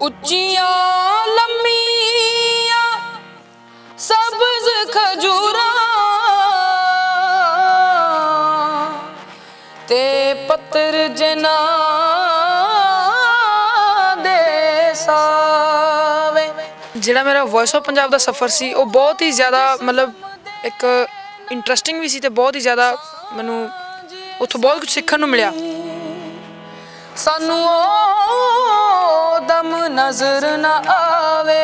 ਉੱਚੀਆਂ ਲੰਮੀਆਂ ਸਬਜ਼ ਖਜੂਰਾਂ ਤੇ ਪੱਤਰ ਜਨਾ ਦੇ ਸਾਵੇ। ਜਿਹੜਾ ਮੇਰਾ ਵੌਇਸ ਆਫ ਪੰਜਾਬ ਦਾ ਸਫ਼ਰ ਸੀ, ਉਹ ਬਹੁਤ ਹੀ ਜ਼ਿਆਦਾ ਮਤਲਬ ਇੱਕ ਇੰਟਰਸਟਿੰਗ ਵੀ ਸੀ ਤੇ ਬਹੁਤ ਹੀ ਜ਼ਿਆਦਾ ਮੈਨੂੰ ਉੱਥੋਂ ਬਹੁਤ ਕੁਝ ਸਿੱਖਣ ਨੂੰ ਮਿਲਿਆ। ਸਾਨੂੰ ਨਜ਼ਰ ਨਾ ਆਵੇ।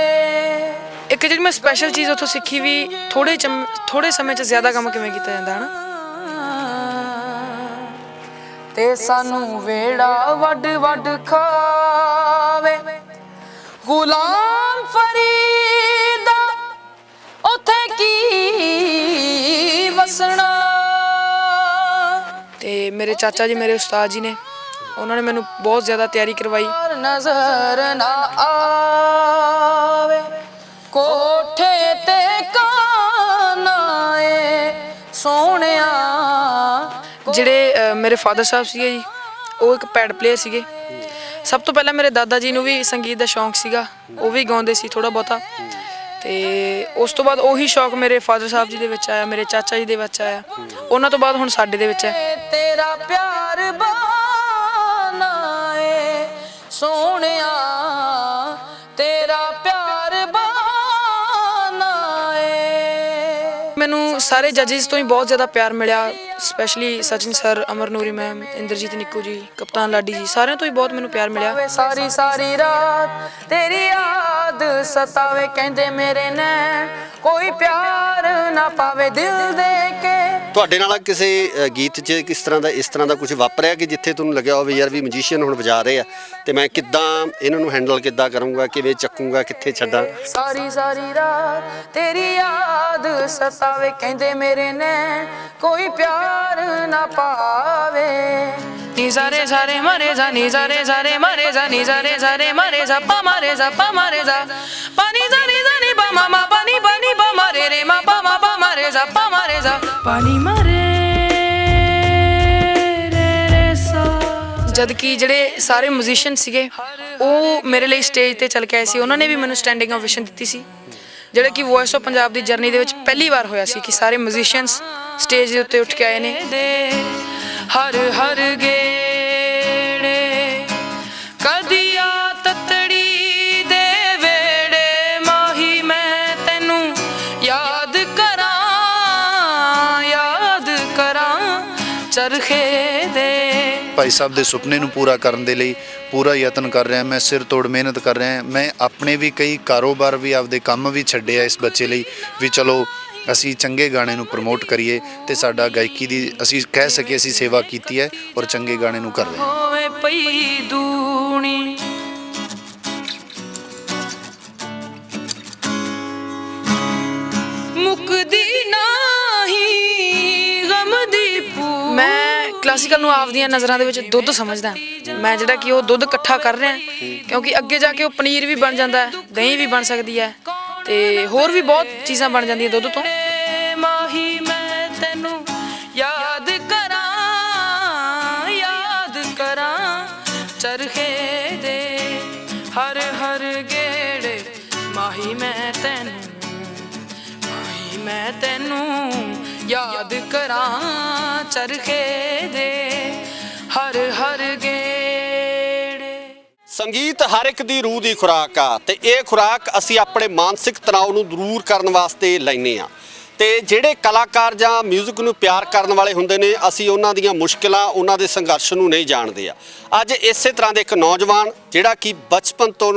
ਇੱਕ ਜਿਹੜੀ ਮੈਂ ਸਪੈਸ਼ਲ ਚੀਜ਼ ਉੱਥੋਂ ਸਿੱਖੀ ਵੀ ਥੋੜੇ ਥੋੜੇ ਸਮੇਂ 'ਚ ਜ਼ਿਆਦਾ ਕੰਮ ਕਿਵੇਂ ਕੀਤਾ ਜਾਂਦਾ ਹੈ ਨਾ ਤੇ ਸਾਨੂੰ ਵੇੜਾ ਵੱਡ ਵੱਡ ਖਾਵੇ। ਗੁਲਾਮ ਫਰੀਦਾ ਉਥੇ ਕੀ ਵਸਣਾ? ਤੇ ਮੇਰੇ ਚਾਚਾ ਜੀ ਮੇਰੇ ਉਸਤਾਦ ਜੀ ਨੇ ਉਹਨਾਂ ਨੇ ਮੈਨੂੰ ਬਹੁਤ ਜ਼ਿਆਦਾ ਤਿਆਰੀ ਕਰਵਾਈ। ਨਜ਼ਰ ਨਾ ਆਵੇ ਕੋਠੇ ਤੇ ਕਾਨਾਏ ਸੋਹਣਿਆ। ਜਿਹੜੇ ਅ, ਮੇਰੇ ਫਾਦਰ ਸਾਹਿਬ ਸੀਗੇ ਜੀ ਉਹ ਇੱਕ ਪੈਡ ਪਲੇਅਰ ਸੀਗੇ। ਸਭ ਤੋਂ ਪਹਿਲਾਂ ਮੇਰੇ ਦਾਦਾ ਜੀ ਨੂੰ ਵੀ ਸੰਗੀਤ ਦਾ ਸ਼ੌਂਕ ਸੀਗਾ। ਉਹ ਵੀ ਗਾਉਂਦੇ ਸੀ ਥੋੜਾ ਬਹੁਤਾ। ਤੇ ਉਸ ਤੋਂ ਬਾਅਦ ਉਹੀ ਸ਼ੌਂਕ ਮੇਰੇ ਫਾਦਰ ਸਾਹਿਬ ਜੀ ਦੇ ਵਿੱਚ ਆਇਆ ਮੇਰੇ ਚਾਚਾ ਜੀ ਦੇ ਵਿੱਚ ਆਇਆ। ਉਹਨਾਂ ਤੋਂ ਬਾਅਦ ਹੁਣ ਸਾਡੇ ਦੇ ਵਿੱਚ ਹੈ। ਤੇਰਾ ਪਿਆਰ ਏ ਸੋਹਣਿਆ ਤੇਰਾ ਪਿਆਰ ਬਹਾਨਾ ਏ। ਮੈਨੂੰ ਸਾਰੇ ਜੱਜਿਸ ਤੋਂ ਹੀ ਬਹੁਤ ਜ਼ਿਆਦਾ ਪਿਆਰ ਮਿਲਿਆ। Specially Sachin sir Amar Noori ma'am Inderjit Nikku ji Kaptaan Laddi ਜੀ ਸਾਰਿਆਂ ਤੋਂ ਹੀ ਬਹੁਤ ਮੈਨੂੰ ਪਿਆਰ ਮਿਲਿਆ। ਸਾਰੀ ਸਾਰੀ ਰਾਤ ਤੇਰੀ ਯਾਦ ਸਤਾਵੇ ਕਹਿੰਦੇ ਮੇਰੇ ਨੈਣ ਕੋਈ ਪਿਆਰ ਨਾ ਪਾਵੇ ਦਿਲ ਦੇ ਕੇ। ਤੁਹਾਡੇ ਨਾਲ ਕਿਸੇ ਗੀਤ 'ਚ ਕਿਸ ਤਰ੍ਹਾਂ ਦਾ ਇਸ ਤਰ੍ਹਾਂ ਦਾ ਕੁਝ ਵਾਪਰਿਆ ਕਿ ਜਿੱਥੇ ਤੁਹਾਨੂੰ ਲੱਗਿਆ ਹੋਵੇ ਯਾਰ ਵੀ ਮਿਊਜ਼ੀਸ਼ੀਅਨ ਹੁਣ ਵਜਾ ਰਹੇ ਆ? ਤੇ ਮੈਂ ਕਿੱਦਾਂ ਇਹਨਾਂ ਨੂੰ ਹੈਂਡਲ ਕਿੱਦਾਂ ਕਰੂੰਗਾ ਕਿਵੇਂ ਚੱਕੂੰਗਾ ਕਿੱਥੇ ਛੱਡਾਂ? ਸਾਰੀ ਸਾਰੀ ਰਾਤ ਤੇਰੀ ਯਾਦ ਸਤਾਵੇ ਕਹਿੰਦੇ ਮੇਰੇ ਨੈਣ ਕੋਈ ਪਿਆਰ ਨਾ ਪਾਵੇ। ਨੀ ਸਾਰੇ ਸਾਰੇ ਮਰੇ ਜਾ ਨੀ ਸਾਰੇ ਸਾਰੇ ਮਰੇ ਜਾ ਨੀ ਸਾਰੇ ਸਾਰੇ ਮਰੇ ਜਾ ਪਾ ਮਾਰੇ ਜਾ ਪਾ ਮਾਰੇ ਜਾ। ਪਾਣੀ ਜਾ ਨੀ ਜਾ ਨੀ ਪਾ ਮਾ ਮਾ ਪਾਣੀ ਪਾਣੀ ਪਾ ਮਾਰੇ ਰੇ ਮਾ ਪਾ ਮਾ ਪਾ ਮਾਰੇ ਜਾ ਪਾ ਮਾਰੇ ਜਾ। ਪਾਣੀ ਮਾਰੇ ਰੇ ਰੇ ਸਾ। ਜਦ ਕਿ ਜਿਹੜੇ ਸਾਰੇ ਮਿਊਜ਼ੀਸ਼ੀਅਨ ਸੀਗੇ ਉਹ ਮੇਰੇ ਲਈ ਸਟੇਜ ਤੇ ਚੱਲ ਕੇ ਆਏ ਸੀ। ਉਹਨਾਂ ਨੇ ਵੀ ਮੈਨੂੰ ਸਟੈਂਡਿੰਗ ਓਵੇਸ਼ਨ ਦਿੱਤੀ ਸੀ। ਜਿਹੜਾ ਕਿ ਵੌਇਸ ਆਫ ਪੰਜਾਬ ਦੀ ਜਰਨੀ ਦੇ ਵਿੱਚ ਪਹਿਲੀ ਵਾਰ ਹੋਇਆ ਸੀ ਕਿ ਸਾਰੇ ਮਿਊਜ਼ੀਸ਼ੀਅਨਸ ਸਟੇਜ ਦੇ ਉੱਤੇ ਉੱਠ ਕੇ ਆਏ ਨੇ। ਹਰ ਹਰ ਗੇੜੇ ਕਦੀਆ ਤਤੜੀ ਦੇ ਵੇੜੇ ਮਾਹੀ ਮੈਂ ਤੈਨੂੰ ਯਾਦ ਕਰਾਂ ਯਾਦ ਕਰਾਂ ਚਰਖੇ ਦੇ। ਭਾਈ ਸਾਹਿਬ ਦੇ ਸੁਪਨੇ ਨੂੰ ਪੂਰਾ ਕਰਨ ਦੇ ਲਈ ਪੂਰਾ ਯਤਨ ਕਰ ਰਿਹਾ ਮੈਂ ਸਿਰ ਤੋੜ ਮਿਹਨਤ ਕਰ ਰਿਹਾ ਮੈਂ ਆਪਣੇ ਵੀ ਕਈ ਕਾਰੋਬਾਰ ਵੀ ਆਪਦੇ ਕੰਮ ਵੀ ਛੱਡਿਆ ਇਸ ਬੱਚੇ ਲਈ ਵੀ ਚਲੋ ਅਸੀਂ ਚੰਗੇ ਗਾਣੇ ਨੂੰ ਪ੍ਰਮੋਟ ਕਰੀਏ ਤੇ ਸਾਡਾ ਗਾਇਕੀ ਦੀ ਅਸੀਂ ਕਹਿ ਸਕੀਏ ਅਸੀਂ ਸੇਵਾ ਕੀਤੀ ਹੈ ਔਰ ਚੰਗੇ ਗਾਣੇ ਨੂੰ ਕਰ ਰਹੇ ਹਾਂ। ਹੋਵੇ ਪਈ ਦੂਣੀ। ਮੁਕਦੀ ਨਹੀਂ ਗਮ ਦੀ ਪੂ ਮੈਂ ਕਲਾਸੀਕਲ ਨੂੰ ਆਪਦੀਆਂ ਨਜ਼ਰਾਂ ਦੇ ਵਿੱਚ ਦੁੱਧ ਸਮਝਦਾ ਮੈਂ ਜਿਹੜਾ ਕਿ ਉਹ ਦੁੱਧ ਇਕੱਠਾ ਕਰ ਰਿਹਾ ਕਿਉਂਕਿ ਅੱਗੇ ਜਾ ਕੇ ਉਹ ਪਨੀਰ ਵੀ ਬਣ ਜਾਂਦਾ ਹੈ ਦਹੀਂ ਵੀ ਬਣ ਸਕਦੀ ਹੈ। ਤੇ ਹੋਰ ਵੀ ਬਹੁਤ ਚੀਜ਼ਾਂ ਬਣ ਜਾਂਦੀਆਂ ਦੁੱਧ ਤੋਂ। ਮਾਹੀ ਮੈਂ ਤੈਨੂੰ ਯਾਦ ਕਰਾਂ ਯਾਦ ਕਰਾਂ। ਚਰਖੇ ਦੇ ਹਰ ਹਰ ਗੇੜੇ, ਮਾਹੀ ਮੈਂ ਤੈਨੂੰ, ਮਾਹੀ ਮੈਂ ਤੈਨੂੰ ਯਾਦ ਕਰਾਂ। ਚਰਖੇ ਦੇ ਹਰ ਹਰ ਗੇੜੇ ਸੰਗੀਤ ਹਰ ਇੱਕ ਦੀ ਰੂਹ ਦੀ ਖੁਰਾਕ ਆ ਤੇ ਇਹ ਖੁਰਾਕ ਅਸੀਂ ਆਪਣੇ ਮਾਨਸਿਕ ਤਣਾਅ ਨੂੰ ਦੂਰ ਕਰਨ ਵਾਸਤੇ ਲੈਨੇ ਆ ਤੇ ਜਿਹੜੇ ਕਲਾਕਾਰ ਜਾਂ 뮤직 ਨੂੰ ਪਿਆਰ ਕਰਨ ਵਾਲੇ ਹੁੰਦੇ ਨੇ, ਅਸੀਂ ਉਹਨਾਂ ਦੀਆਂ ਮੁਸ਼ਕਲਾਂ, ਉਹਨਾਂ ਦੇ ਸੰਘਰਸ਼ ਨੂੰ ਨਹੀਂ ਜਾਣਦੇ ਆ। ਅੱਜ ਇਸੇ ਤਰ੍ਹਾਂ ਦੇ ਇੱਕ ਨੌਜਵਾਨ ਜਿਹੜਾ ਕਿ ਬਚਪਨ ਤੋਂ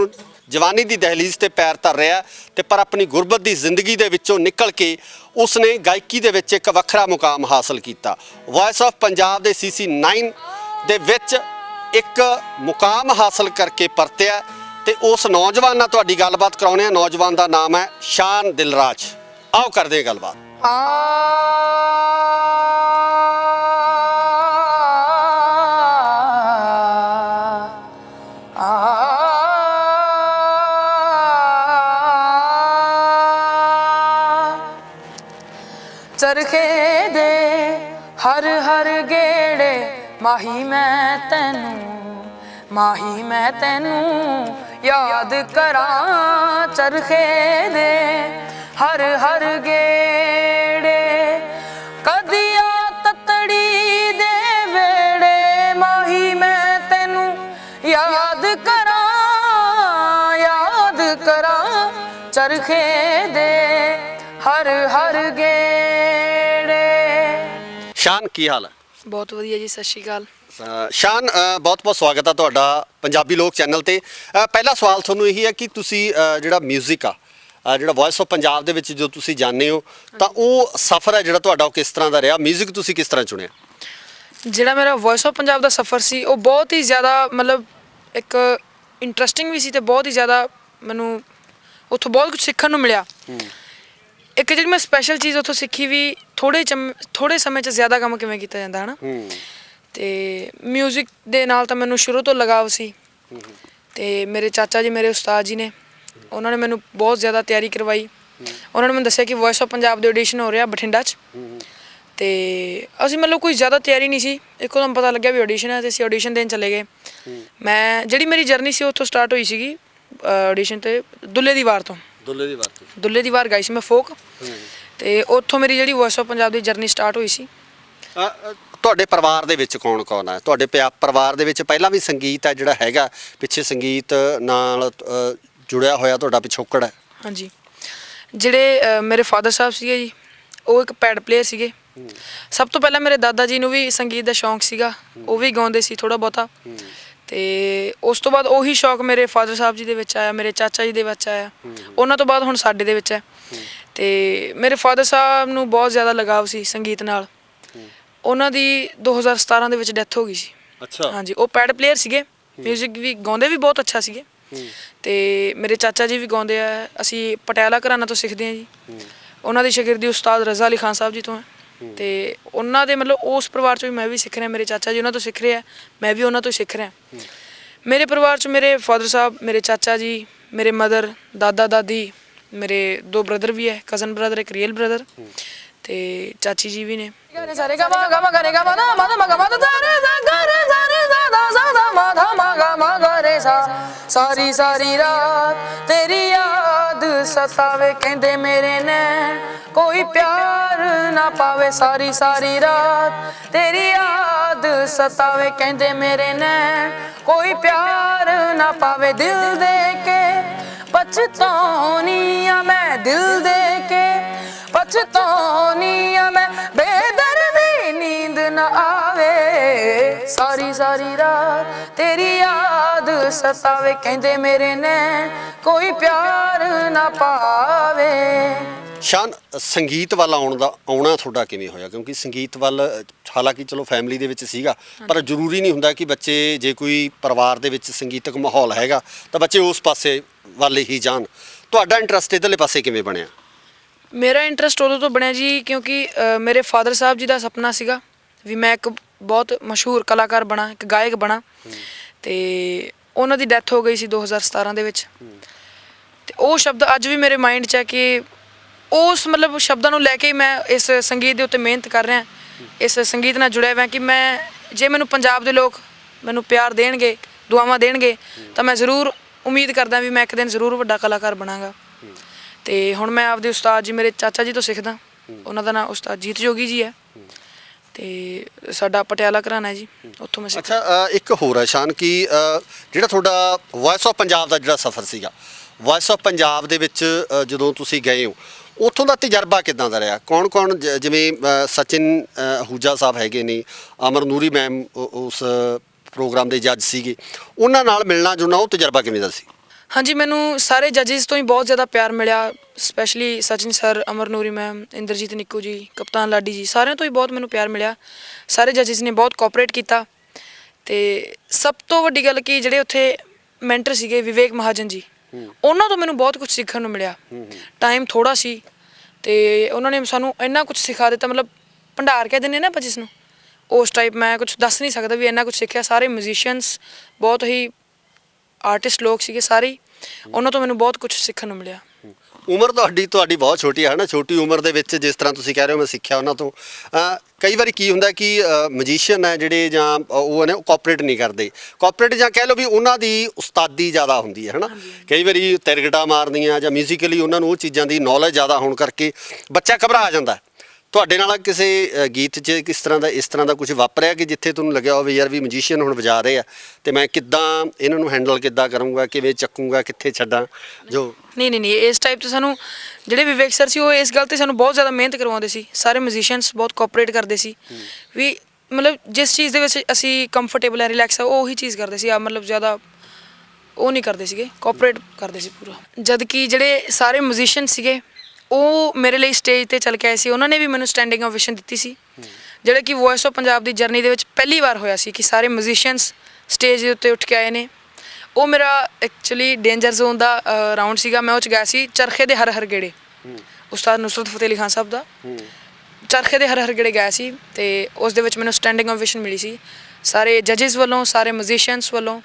ਜਵਾਨੀ ਦੀ ਦਹਲੀਜ਼ ਤੇ ਪੈਰ ਧਰ ਰਿਹਾ ਤੇ ਪਰ ਆਪਣੀ ਗੁਰਬਤ ਦੀ ਜ਼ਿੰਦਗੀ ਦੇ ਵਿੱਚੋਂ ਨਿਕਲ ਕੇ ਉਸ ਨੇ ਗਾਇਕੀ ਦੇ ਵਿੱਚ ਇੱਕ ਵੱਖਰਾ ਮੁਕਾਮ ਹਾਸਲ ਕੀਤਾ। ਵੌਇਸ ਆਫ ਪੰਜਾਬ ਦੇ ਸੀਸੀ 9 ਦੇ ਵਿੱਚ ਇੱਕ ਮੁਕਾਮ ਹਾਸਲ ਕਰਕੇ ਪਰਤਿਆ ਤੇ ਉਸ ਨੌਜਵਾਨ ਨਾਲ ਤੁਹਾਡੀ ਗੱਲਬਾਤ ਕਰਾਉਣੇ ਆ ਨੌਜਵਾਨ ਦਾ ਨਾਮ ਹੈ ਸ਼ਾਨ ਦਿਲਰਾਜ। ਆਓ ਕਰਦੇ ਹਾਂ ਗੱਲਬਾਤ। ਚਰਖੇ ਦੇ ਹਰ ਹਰ ਗੇੜੇ ਮਾਹੀ ਮੈਂ ਤੈਨੂੰ ਮਾਹੀ ਮੈਂ ਤੈਨੂੰ ਯਾਦ ਕਰਾਂ ਚਰਖੇ ਦੇ ਹਰ ਹਰ ਗੇੜੇ। ਕਦੀਆ ਤਤੜੀ ਦੇ ਵੇੜੇ ਮਾਹੀ ਮੈਂ ਤੈਨੂੰ ਯਾਦ ਕਰਾਂ ਯਾਦ ਕਰਾਂ ਚਰਖੇ ਦੇ ਹਰ ਹਰ ਗੇੜੇ। ਸ਼ਾਨ ਕੀ ਹਾਲ ਹੈ? ਬਹੁਤ ਵਧੀਆ ਜੀ ਸਤਿ ਸ਼੍ਰੀ ਅਕਾਲ। ਸ਼ਾਨ ਬਹੁਤ ਬਹੁਤ ਸਵਾਗਤ ਹੈ ਤੁਹਾਡਾ ਪੰਜਾਬੀ ਲੋਕ ਚੈਨਲ ਤੇ ਅ, ਪਹਿਲਾ ਸਵਾਲ ਤੁਹਾਨੂੰ ਇਹੀ ਹੈ ਕਿ ਤੁਸੀਂ ਅ, ਜਿਹੜਾ 뮤직 ਆ ਅ, ਜਿਹੜਾ ਵੌਇਸ ਆਫ ਪੰਜਾਬ ਦੇ ਵਿੱਚ ਜੋ ਤੁਸੀਂ ਜਾਣਦੇ ਹੋ ਤਾਂ ਉਹ ਸਫ਼ਰ ਹੈ ਜਿਹੜਾ ਤੁਹਾਡਾ ਉਹ ਕਿਸ ਤਰ੍ਹਾਂ ਦਾ ਰਿਹਾ 뮤직 ਤੁਸੀਂ ਕਿਸ ਤਰ੍ਹਾਂ ਚੁਣਿਆ ਜਿਹੜਾ ਮੇਰਾ ਵੌਇਸ ਆਫ ਪੰਜਾਬ ਦਾ ਸਫ਼ਰ ਸੀ ਉਹ ਬਹੁਤ ਹੀ ਜ਼ਿਆਦਾ ਮਤਲਬ ਇੱਕ ਇੰਟਰਸਟਿੰਗ ਵੀ ਸੀ ਤੇ ਬਹੁਤ ਹੀ ਜ਼ਿਆਦਾ ਮੈਨੂੰ ਉੱਥੋਂ ਬਹੁਤ ਕੁਝ ਸਿੱਖਣ ਨੂੰ ਮਿਲਿਆ ਇੱਕ ਜਿਹੜੀ ਮੈਂ ਸਪੈਸ਼ਲ ਚੀਜ਼ ਉੱਥੋਂ ਸਿੱਖੀ ਵੀ ਥੋੜੇ ਥੋੜੇ ਸਮੇਂ 'ਚ ਜ਼ਿਆਦਾ ਕੰਮ ਕਿਵੇਂ ਕੀਤਾ ਜਾਂਦਾ ਹਨਾ ਹੂੰ ਤੇ 뮤직 ਦੇ ਨਾਲ ਤਾਂ ਮੈਨੂੰ ਸ਼ੁਰੂ ਤੋਂ ਲਗਾਵ ਸੀ। ਤੇ ਮੇਰੇ ਚਾਚਾ ਜੀ ਮੇਰੇ ਉਸਤਾਦ ਜੀ ਨੇ ਉਹਨਾਂ ਨੇ ਮੈਨੂੰ ਬਹੁਤ ਜ਼ਿਆਦਾ ਤਿਆਰੀ ਕਰਵਾਈ। ਉਹਨਾਂ ਨੇ ਮੈਨੂੰ ਦੱਸਿਆ ਕਿ ਵੌਇਸ ਆਫ ਪੰਜਾਬ ਦੇ ਆਡੀਸ਼ਨ ਹੋ ਰਿਹਾ ਬਠਿੰਡਾ 'ਚ। ਤੇ ਅਸੀਂ ਮਤਲਬ ਕੋਈ ਜ਼ਿਆਦਾ ਤਿਆਰੀ ਨਹੀਂ ਸੀ। ਇੱਕੋ ਦਮ ਪਤਾ ਲੱਗਿਆ ਵੀ ਆਡੀਸ਼ਨ ਹੈ ਤੇ ਅਸੀਂ ਆਡੀਸ਼ਨ ਦੇਣ ਚਲੇ ਗਏ। ਮੈਂ ਜਿਹੜੀ ਮੇਰੀ ਜਰਨੀ ਸੀ ਉੱਥੋਂ ਸਟਾਰਟ ਹੋਈ ਸੀਗੀ ਆਡੀਸ਼ਨ ਤੇ ਦੁੱਲੇ ਦੀ ਵਾਰ ਤੋਂ। ਦੁੱਲੇ ਦੀ ਬਾਤ ਦੁੱਲੇ ਦੀ ਵਾਰ ਗਾਈ ਸੀ ਮੈਂ ਫੋਕ। ਤੇ ਉੱਥੋਂ ਮੇਰੀ ਜਿਹੜੀ ਵੌਇਸ ਆਫ ਪੰਜਾਬ ਦੀ ਜਰਨੀ ਸਟਾਰਟ ਹੋਈ ਸੀ। ਤੁਹਾਡੇ ਪਰਿਵਾਰ ਦੇ ਵਿੱਚ ਕੌਣ ਕੌਣ ਹੈ ਤੁਹਾਡੇ ਪਿਆ- ਪਰਿਵਾਰ ਦੇ ਵਿੱਚ ਪਹਿਲਾਂ ਵੀ ਸੰਗੀਤ ਹੈ ਜਿਹੜਾ ਹੈਗਾ ਪਿੱਛੇ ਸੰਗੀਤ ਨਾਲ ਅ, ਜੁੜਿਆ ਹੋਇਆ ਤੁਹਾਡਾ ਪਿਛੋਕੜ ਹੈ ਹਾਂਜੀ। ਜਿਹੜੇ ਅ, ਮੇਰੇ ਫਾਦਰ ਸਾਹਿਬ ਸੀਗੇ ਜੀ ਉਹ ਇੱਕ ਪੈਡ ਪਲੇਅਰ ਸੀਗੇ। ਸਭ ਤੋਂ ਪਹਿਲਾਂ ਮੇਰੇ ਦਾਦਾ ਜੀ ਨੂੰ ਵੀ ਸੰਗੀਤ ਦਾ ਸ਼ੌਂਕ ਸੀਗਾ ਉਹ ਵੀ ਗਾਉਂਦੇ ਸੀ ਥੋੜਾ ਬਹੁਤਾ। ਤੇ ਉਸ ਤੋਂ ਬਾਅਦ ਉਹੀ ਸ਼ੌਂਕ ਮੇਰੇ ਫਾਦਰ ਸਾਹਿਬ ਜੀ ਦੇ ਵਿੱਚ ਆਇਆ ਮੇਰੇ ਚਾਚਾ ਜੀ ਦੇ ਵਿੱਚ ਆਇਆ। ਉਹਨਾਂ ਤੋਂ ਬਾਅਦ ਹੁਣ ਸਾਡੇ ਦੇ ਵਿੱਚ ਹੈ। ਤੇ ਮੇਰੇ ਫਾਦਰ ਸਾਹਿਬ ਨੂੰ ਬਹੁਤ ਜ਼ਿਆਦਾ ਲਗਾਵ ਸੀ ਸੰਗੀਤ ਨਾਲ। ਉਹਨਾਂ ਦੀ 2017 ਦੇ ਵਿੱਚ ਡੈਥ ਹੋ ਗਈ ਸੀ। ਅੱਛਾ। ਹਾਂਜੀ ਉਹ ਪੈਡ ਪਲੇਅਰ ਸੀਗੇ। 뮤직 ਵੀ ਗਾਉਂਦੇ ਵੀ ਬਹੁਤ ਅੱਛਾ ਸੀਗੇ। ਤੇ ਮੇਰੇ ਚਾਚਾ ਜੀ ਵੀ ਗਾਉਂਦੇ ਆ। ਅਸੀਂ ਪਟਿਆਲਾ ਘਰਾਣਾ ਤੋਂ ਸਿੱਖਦੇ ਆ ਜੀ। ਉਹਨਾਂ ਦੀ ਸ਼ਾਗਿਰਦੀ ਉਸਤਾਦ ਰਜ਼ਾ ਅਲੀ ਖਾਨ ਸਾਹਿਬ ਜੀ ਤੋਂ ਹੈ। ਤੇ ਉਹਨਾਂ ਦੇ ਮਤਲਬ ਉਸ ਪਰਿਵਾਰ ਚੋਂ ਵੀ ਮੈਂ ਵੀ ਸਿੱਖ ਰਿਹਾ। ਮੇਰੇ ਚਾਚਾ ਜੀ ਉਹਨਾਂ ਤੋਂ ਸਿੱਖ ਰਿਹਾ। ਮੈਂ ਵੀ ਉਹਨਾਂ ਤੋਂ ਸਿੱਖ ਰਿਹਾ। ਮੇਰੇ ਪਰਿਵਾਰ ਚ ਮੇਰੇ ਫਾਦਰ ਸਾਹਿਬ ਮੇਰੇ ਚਾਚਾ ਜੀ ਮੇਰੇ ਮਦਰ ਦਾਦਾ ਦਾਦੀ ਮੇਰੇ ਦੋ ਬ੍ਰਦਰ ਵੀ ਹੈ। ਕਜ਼ਨ ਬ੍ਰਦਰ ਇੱਕ ਰੀਅਲ ਬ੍ਰਦਰ ਤੇ ਚਾਚੀ ਜੀ ਵੀ ਨੇ। ਗਾਰੇ ਸਾਰੇ ਗਾ ਮਾ ਗਾ ਮਾ ਗਰੇ ਗਾ ਮਾ ਨਾ ਮਾ ਮਾ ਗਾ ਮਾ ਦਾ ਰੇ ਦਾ ਗਾ ਰੇ ਦਾ ਰੇ ਦਾ ਦਾ ਸਾ ਦਾ ਮਾ ਧਾ ਮਾ ਗਾ ਮਾ ਗਾ ਰੇ ਸਾ। ਸਾਰੀ ਸਾਰੀ ਰਾਤ ਤੇਰੀ ਯਾਦ ਸਤਾਵੇ, ਕਹਿੰਦੇ ਮੇਰੇ ਨੈਣ ਕੋਈ ਪਿਆਰ ਨਾ ਪਾਵੇ। ਸਾਰੀ ਸਾਰੀ ਰਾਤ ਤੇਰੀ ਯਾਦ ਸਤਾਵੇ, ਕਹਿੰਦੇ ਮੇਰੇ ਨੈਣ ਕੋਈ ਪਿਆਰ ਨਾ ਪਾਵੇ। ਦਿਲ ਦੇ ਕੇ ਪਛਤਾਉਣੀ ਆ ਮੈਂ, ਦਿਲ ਦੇ ਕੇ ਪਛਤਾਉਣੀ ਆ ਮੈਂ ਬੇਦਰਦੀ ਨੀਂਦ ਨਾ ਆਵੇ। ਸਾਰੀ ਸਾਰੀ ਰਾਤ ਤੇਰੀ ਯਾਦ ਸਤਾਵੇ। ਕਹਿੰਦੇ ਮੇਰੇ ਨੈਣ ਕੋਈ ਪਿਆਰ ਨਾ ਪਾਵੇ। ਸ਼ਾਨ ਸੰਗੀਤ ਵੱਲ ਆਉਣ ਦਾ ਆਉਣਾ ਤੁਹਾਡਾ ਕਿਵੇਂ ਹੋਇਆ? ਕਿਉਂਕਿ ਸੰਗੀਤ ਵੱਲ ਹਾਲਾਂਕਿ ਚਲੋ ਫੈਮਿਲੀ ਦੇ ਵਿੱਚ ਸੀਗਾ ਪਰ ਜ਼ਰੂਰੀ ਨਹੀਂ ਹੁੰਦਾ ਕਿ ਬੱਚੇ ਜੇ ਕੋਈ ਪਰਿਵਾਰ ਦੇ ਵਿੱਚ ਸੰਗੀਤਕ ਮਾਹੌਲ ਹੈਗਾ ਤਾਂ ਬੱਚੇ ਉਸ ਪਾਸੇ ਵੱਲ ਹੀ ਜਾਣ। ਤੁਹਾਡਾ ਇੰਟਰਸਟ ਇਧਰਲੇ ਪਾਸੇ ਕਿਵੇਂ ਬਣਿਆ? ਮੇਰਾ ਇੰਟਰਸਟ ਉਦੋਂ ਤੋਂ ਬਣਿਆ ਜੀ ਕਿਉਂਕਿ ਅ, ਮੇਰੇ ਫਾਦਰ ਸਾਹਿਬ ਜੀ ਦਾ ਸੁਪਨਾ ਸੀਗਾ ਵੀ ਮੈਂ ਇੱਕ ਬਹੁਤ ਮਸ਼ਹੂਰ ਕਲਾਕਾਰ ਬਣਾ ਇੱਕ ਗਾਇਕ ਬਣਾ। ਤੇ ਉਹਨਾਂ ਦੀ ਡੈਥ ਹੋ ਗਈ ਸੀ 2017 ਦੇ ਵਿੱਚ। ਤੇ ਉਹ ਸ਼ਬਦ ਅੱਜ ਵੀ ਮੇਰੇ ਮਾਈਂਡ 'ਚ ਹੈ ਕਿ ਉਸ ਮਤਲਬ ਸ਼ਬਦਾਂ ਨੂੰ ਲੈ ਕੇ ਹੀ ਮੈਂ ਇਸ ਸੰਗੀਤ ਦੇ ਉੱਤੇ ਮਿਹਨਤ ਕਰ ਰਿਹਾ। ਇਸ ਸੰਗੀਤ ਨਾਲ ਜੁੜਿਆ ਹੋਇਆ ਕਿ ਮੈਂ ਜੇ ਮੈਨੂੰ ਪੰਜਾਬ ਦੇ ਲੋਕ ਮੈਨੂੰ ਪਿਆਰ ਦੇਣਗੇ ਦੁਆਵਾਂ ਦੇਣਗੇ ਤਾਂ ਮੈਂ ਜ਼ਰੂਰ ਉਮੀਦ ਕਰਦਾ ਵੀ ਮੈਂ ਇੱਕ ਦਿਨ ਜ਼ਰੂਰ ਵੱਡਾ ਕਲਾਕਾਰ ਬਣਾਂਗਾ। ਤੇ ਹੁਣ ਮੈਂ ਆਪਦੇ ਉਸਤਾਦ ਜੀ ਮੇਰੇ ਚਾਚਾ ਜੀ ਤੋਂ ਸਿੱਖਦਾ। ਉਹਨਾਂ ਦਾ ਨਾਮ ਉਸਤਾਦ ਜੀਤ ਜੋਗੀ ਜੀ ਹੈ। ਤੇ ਸਾਡਾ ਪਟਿਆਲਾ ਘਰਾਣਾ ਹੈ ਜੀ ਉੱਥੋਂ ਮੈਂ ਸਿੱਖ ਅੱਛਾ ਇੱਕ ਹੋਰ ਹੈ ਸ਼ਾਨ ਕਿ ਜਿਹੜਾ ਤੁਹਾਡਾ ਵੌਇਸ ਆਫ ਪੰਜਾਬ ਦਾ ਜਿਹੜਾ ਸਫ਼ਰ ਸੀਗਾ। ਵੌਇਸ ਆਫ ਪੰਜਾਬ ਦੇ ਵਿੱਚ ਜਦੋਂ ਤੁਸੀਂ ਗਏ ਹੋ ਉੱਥੋਂ ਦਾ ਤਜਰਬਾ ਕਿਦਾਂ ਦਾ ਰਿਹਾ? ਕੌਣ ਕੌਣ ਜਿਵੇਂ ਸਚਿਨ ਅ, ਅਹੂਜਾ ਸਾਹਿਬ ਹੈਗੇ ਨੇ ਅਮਰ ਨੂਰੀ ਮੈਮ ਉਸ ਪ੍ਰੋਗਰਾਮ ਦੇ ਜੱਜ ਸੀਗੇ। ਉਹਨਾਂ ਨਾਲ ਮਿਲਣਾ ਜੁਲਣਾ ਉਹ ਤਜਰਬਾ ਕਿਵੇਂ ਦਾ ਸੀ? ਹਾਂਜੀ ਮੈਨੂੰ ਸਾਰੇ ਜੱਜਿਸ ਤੋਂ ਹੀ ਬਹੁਤ ਜ਼ਿਆਦਾ ਪਿਆਰ ਮਿਲਿਆ specially Sachin sir Amar Noori ma'am Inderjit Nikku ji Kaptaan Laddi ਜੀ ਸਾਰਿਆਂ ਤੋਂ ਹੀ ਬਹੁਤ ਮੈਨੂੰ ਪਿਆਰ ਮਿਲਿਆ। ਸਾਰੇ ਜੱਜਿਸ ਨੇ ਬਹੁਤ ਕੋਆਪਰੇਟ ਕੀਤਾ। ਤੇ ਸਭ ਤੋਂ ਵੱਡੀ ਗੱਲ ਕੀ ਜਿਹੜੇ ਉੱਥੇ ਮੈਂਟਰ ਸੀਗੇ ਵਿਵੇਕ ਮਹਾਜਨ ਜੀ ਉਹਨਾਂ ਤੋਂ ਮੈਨੂੰ ਬਹੁਤ ਕੁਝ ਸਿੱਖਣ ਨੂੰ ਮਿਲਿਆ। ਟਾਈਮ ਥੋੜਾ ਸੀ ਤੇ ਉਹਨਾਂ ਨੇ ਸਾਨੂੰ ਇੰਨਾ ਕੁਝ ਸਿਖਾ ਦਿੱਤਾ ਮਤਲਬ ਭੰਡਾਰ ਕਹਿ ਦਿੰਦੇ ਨਾ ਆਪਾਂ ਜਿਸ ਨੂੰ। ਉਸ ਟਾਈਪ ਮੈਂ ਕੁਝ ਦੱਸ ਨਹੀਂ ਸਕਦਾ ਵੀ ਇੰਨਾ ਕੁਝ ਸਿੱਖਿਆ। ਸਾਰੇ ਮਿਊਜ਼ੀਸ਼ੀਅਨਸ ਬਹੁਤ ਹੀ ਆਰਟਿਸਟ ਲੋਕ ਸੀਗੇ ਸਾਰੇ ਹੀ। ਉਹਨਾਂ ਤੋਂ ਮੈਨੂੰ ਬਹੁਤ ਕੁਝ ਸਿੱਖਣ ਨੂੰ ਮਿਲਿਆ। ਉਮਰ ਤੁਹਾਡੀ ਤੁਹਾਡੀ ਬਹੁਤ ਛੋਟੀ ਹੈ ਨਾ? ਛੋਟੀ ਉਮਰ ਦੇ ਵਿੱਚ ਜਿਸ ਤਰ੍ਹਾਂ ਤੁਸੀਂ ਕਹਿ ਰਹੇ ਹੋ ਮੈਂ ਸਿੱਖਿਆ ਉਹਨਾਂ ਤੋਂ। ਕਈ ਵਾਰੀ ਕੀ ਹੁੰਦਾ ਕਿ ਮੈਜੀਸ਼ੀਅਨ ਹੈ ਜਿਹੜੇ ਜਾਂ ਅ, ਉਹ ਨੇ ਕੋਆਪਰੇਟ ਨਹੀਂ ਕਰਦੇ। ਕੋਆਪਰੇਟ ਜਾਂ ਕਹਿ ਲਓ ਵੀ ਉਹਨਾਂ ਦੀ ਉਸਤਾਦੀ ਜ਼ਿਆਦਾ ਹੁੰਦੀ ਹੈ ਹਨਾ ਕਈ ਵਾਰੀ ਤਿਰਗਟਾ ਮਾਰਦੀਆਂ ਜਾਂ ਮਿਊਜ਼ੀਕਲੀ ਉਹਨਾਂ ਨੂੰ ਉਹ ਚੀਜ਼ਾਂ ਦੀ ਨੌਲੇਜ ਜ਼ਿਆਦਾ ਹੋਣ ਕਰਕੇ ਬੱਚਾ ਘਬਰਾ ਜਾਂਦਾ ਹੈ। ਤੁਹਾਡੇ ਨਾਲ ਕਿਸੇ ਗੀਤ 'ਚ ਕਿਸ ਤਰ੍ਹਾਂ ਦਾ, ਇਸ ਤਰ੍ਹਾਂ ਦਾ ਕੁਝ ਵਾਪਰਿਆ ਕਿ ਜਿੱਥੇ ਤੁਹਾਨੂੰ ਲੱਗਿਆ ਹੋਵੇ ਯਾਰ ਵੀ ਮੈਜੀਸ਼ੀਅਨ ਹੁਣ ਵਜਾ ਰਹੇ ਆ? ਤੇ ਮੈਂ ਕਿੱਦਾਂ ਇਹਨਾਂ ਨੂੰ ਹੈਂਡਲ ਕਿੱਦਾਂ ਕਰੂੰਗਾ, ਕਿਵੇਂ ਚੱਕੂੰਗਾ, ਕਿੱਥੇ ਛੱਡਾਂ? ਜੋ ਨਹੀਂ ਨਹੀਂ ਨਹੀਂ, ਇਸ ਟਾਈਪ ਤੇ ਸਾਨੂੰ ਜਿਹੜੇ ਵਿਵੇਕ ਸਰ ਸੀ, ਉਹ ਇਸ ਗੱਲ ਤੇ ਸਾਨੂੰ ਬਹੁਤ ਜ਼ਿਆਦਾ ਮਿਹਨਤ ਕਰਵਾਉਂਦੇ ਸੀ। ਸਾਰੇ ਮਿਊਜ਼ੀਸ਼ੀਅਨਸ ਬਹੁਤ ਕੋਆਪਰੇਟ ਕਰਦੇ ਸੀ। ਵੀ ਮਤਲਬ ਜਿਸ ਚੀਜ਼ ਦੇ ਵਿੱਚ ਅਸੀਂ ਕੰਫਰਟੇਬਲ ਹੈ ਰਿਲੈਕਸ ਹੈ ਉਹ ਉਹੀ ਚੀਜ਼ ਕਰਦੇ ਸੀ। ਆ ਮਤਲਬ ਜ਼ਿਆਦਾ ਉਹ ਨਹੀਂ ਕਰਦੇ ਸੀਗੇ ਕੋਆਪਰੇਟ ਕਰਦੇ ਸੀ ਪੂਰਾ। ਜਦ ਕਿ ਜਿਹੜੇ ਸਾਰੇ ਮਿਊਜ਼ੀਸ਼ੀਅਨ ਸੀਗੇ ਉਹ ਮੇਰੇ ਲਈ ਸਟੇਜ ਤੇ ਚੱਲ ਕੇ ਆਏ ਸੀ। ਉਹਨਾਂ ਨੇ ਵੀ ਮੈਨੂੰ ਸਟੈਂਡਿੰਗ ਓਵੇਸ਼ਨ ਦਿੱਤੀ ਸੀ। ਜਿਹੜਾ ਕਿ ਵੌਇਸ ਆਫ ਪੰਜਾਬ ਦੀ ਜਰਨੀ ਦੇ ਵਿੱਚ ਪਹਿਲੀ ਵਾਰ ਹੋਇਆ ਸੀ ਕਿ ਸਾਰੇ ਮਿਊਜ਼ੀਸ਼ੀਅਨਸ ਸਟੇਜ ਦੇ ਉੱਤੇ ਉੱਠ ਕੇ ਆਏ ਨੇ। ਉਹ ਮੇਰਾ ਐਕਚੁਅਲੀ ਡੇਂਜਰ ਜ਼ੋਨ ਦਾ ਰਾਊਂਡ ਸੀਗਾ। ਮੈਂ ਉਹ ਚ ਗਿਆ ਸੀ ਚਰਖੇ ਦੇ ਹਰ ਹਰ ਗੇੜੇ। ਉਸਤਾਦ ਨੁਸਰਤ ਫਤਿਹ ਅਲੀ ਖਾਨ ਸਾਹਿਬ ਦਾ। ਚਰਖੇ ਦੇ ਹਰ ਹਰ ਗੇੜੇ ਗਿਆ ਸੀ ਤੇ ਉਸ ਦੇ ਵਿੱਚ ਮੈਨੂੰ ਸਟੈਂਡਿੰਗ ਓਵੇਸ਼ਨ ਮਿਲੀ ਸੀ। ਸਾਰੇ ਜੱਜਸ ਵੱਲੋਂ, ਸਾਰੇ ਮਿਊਜ਼ੀਸ਼ੀਅਨਸ ਵੱਲੋਂ,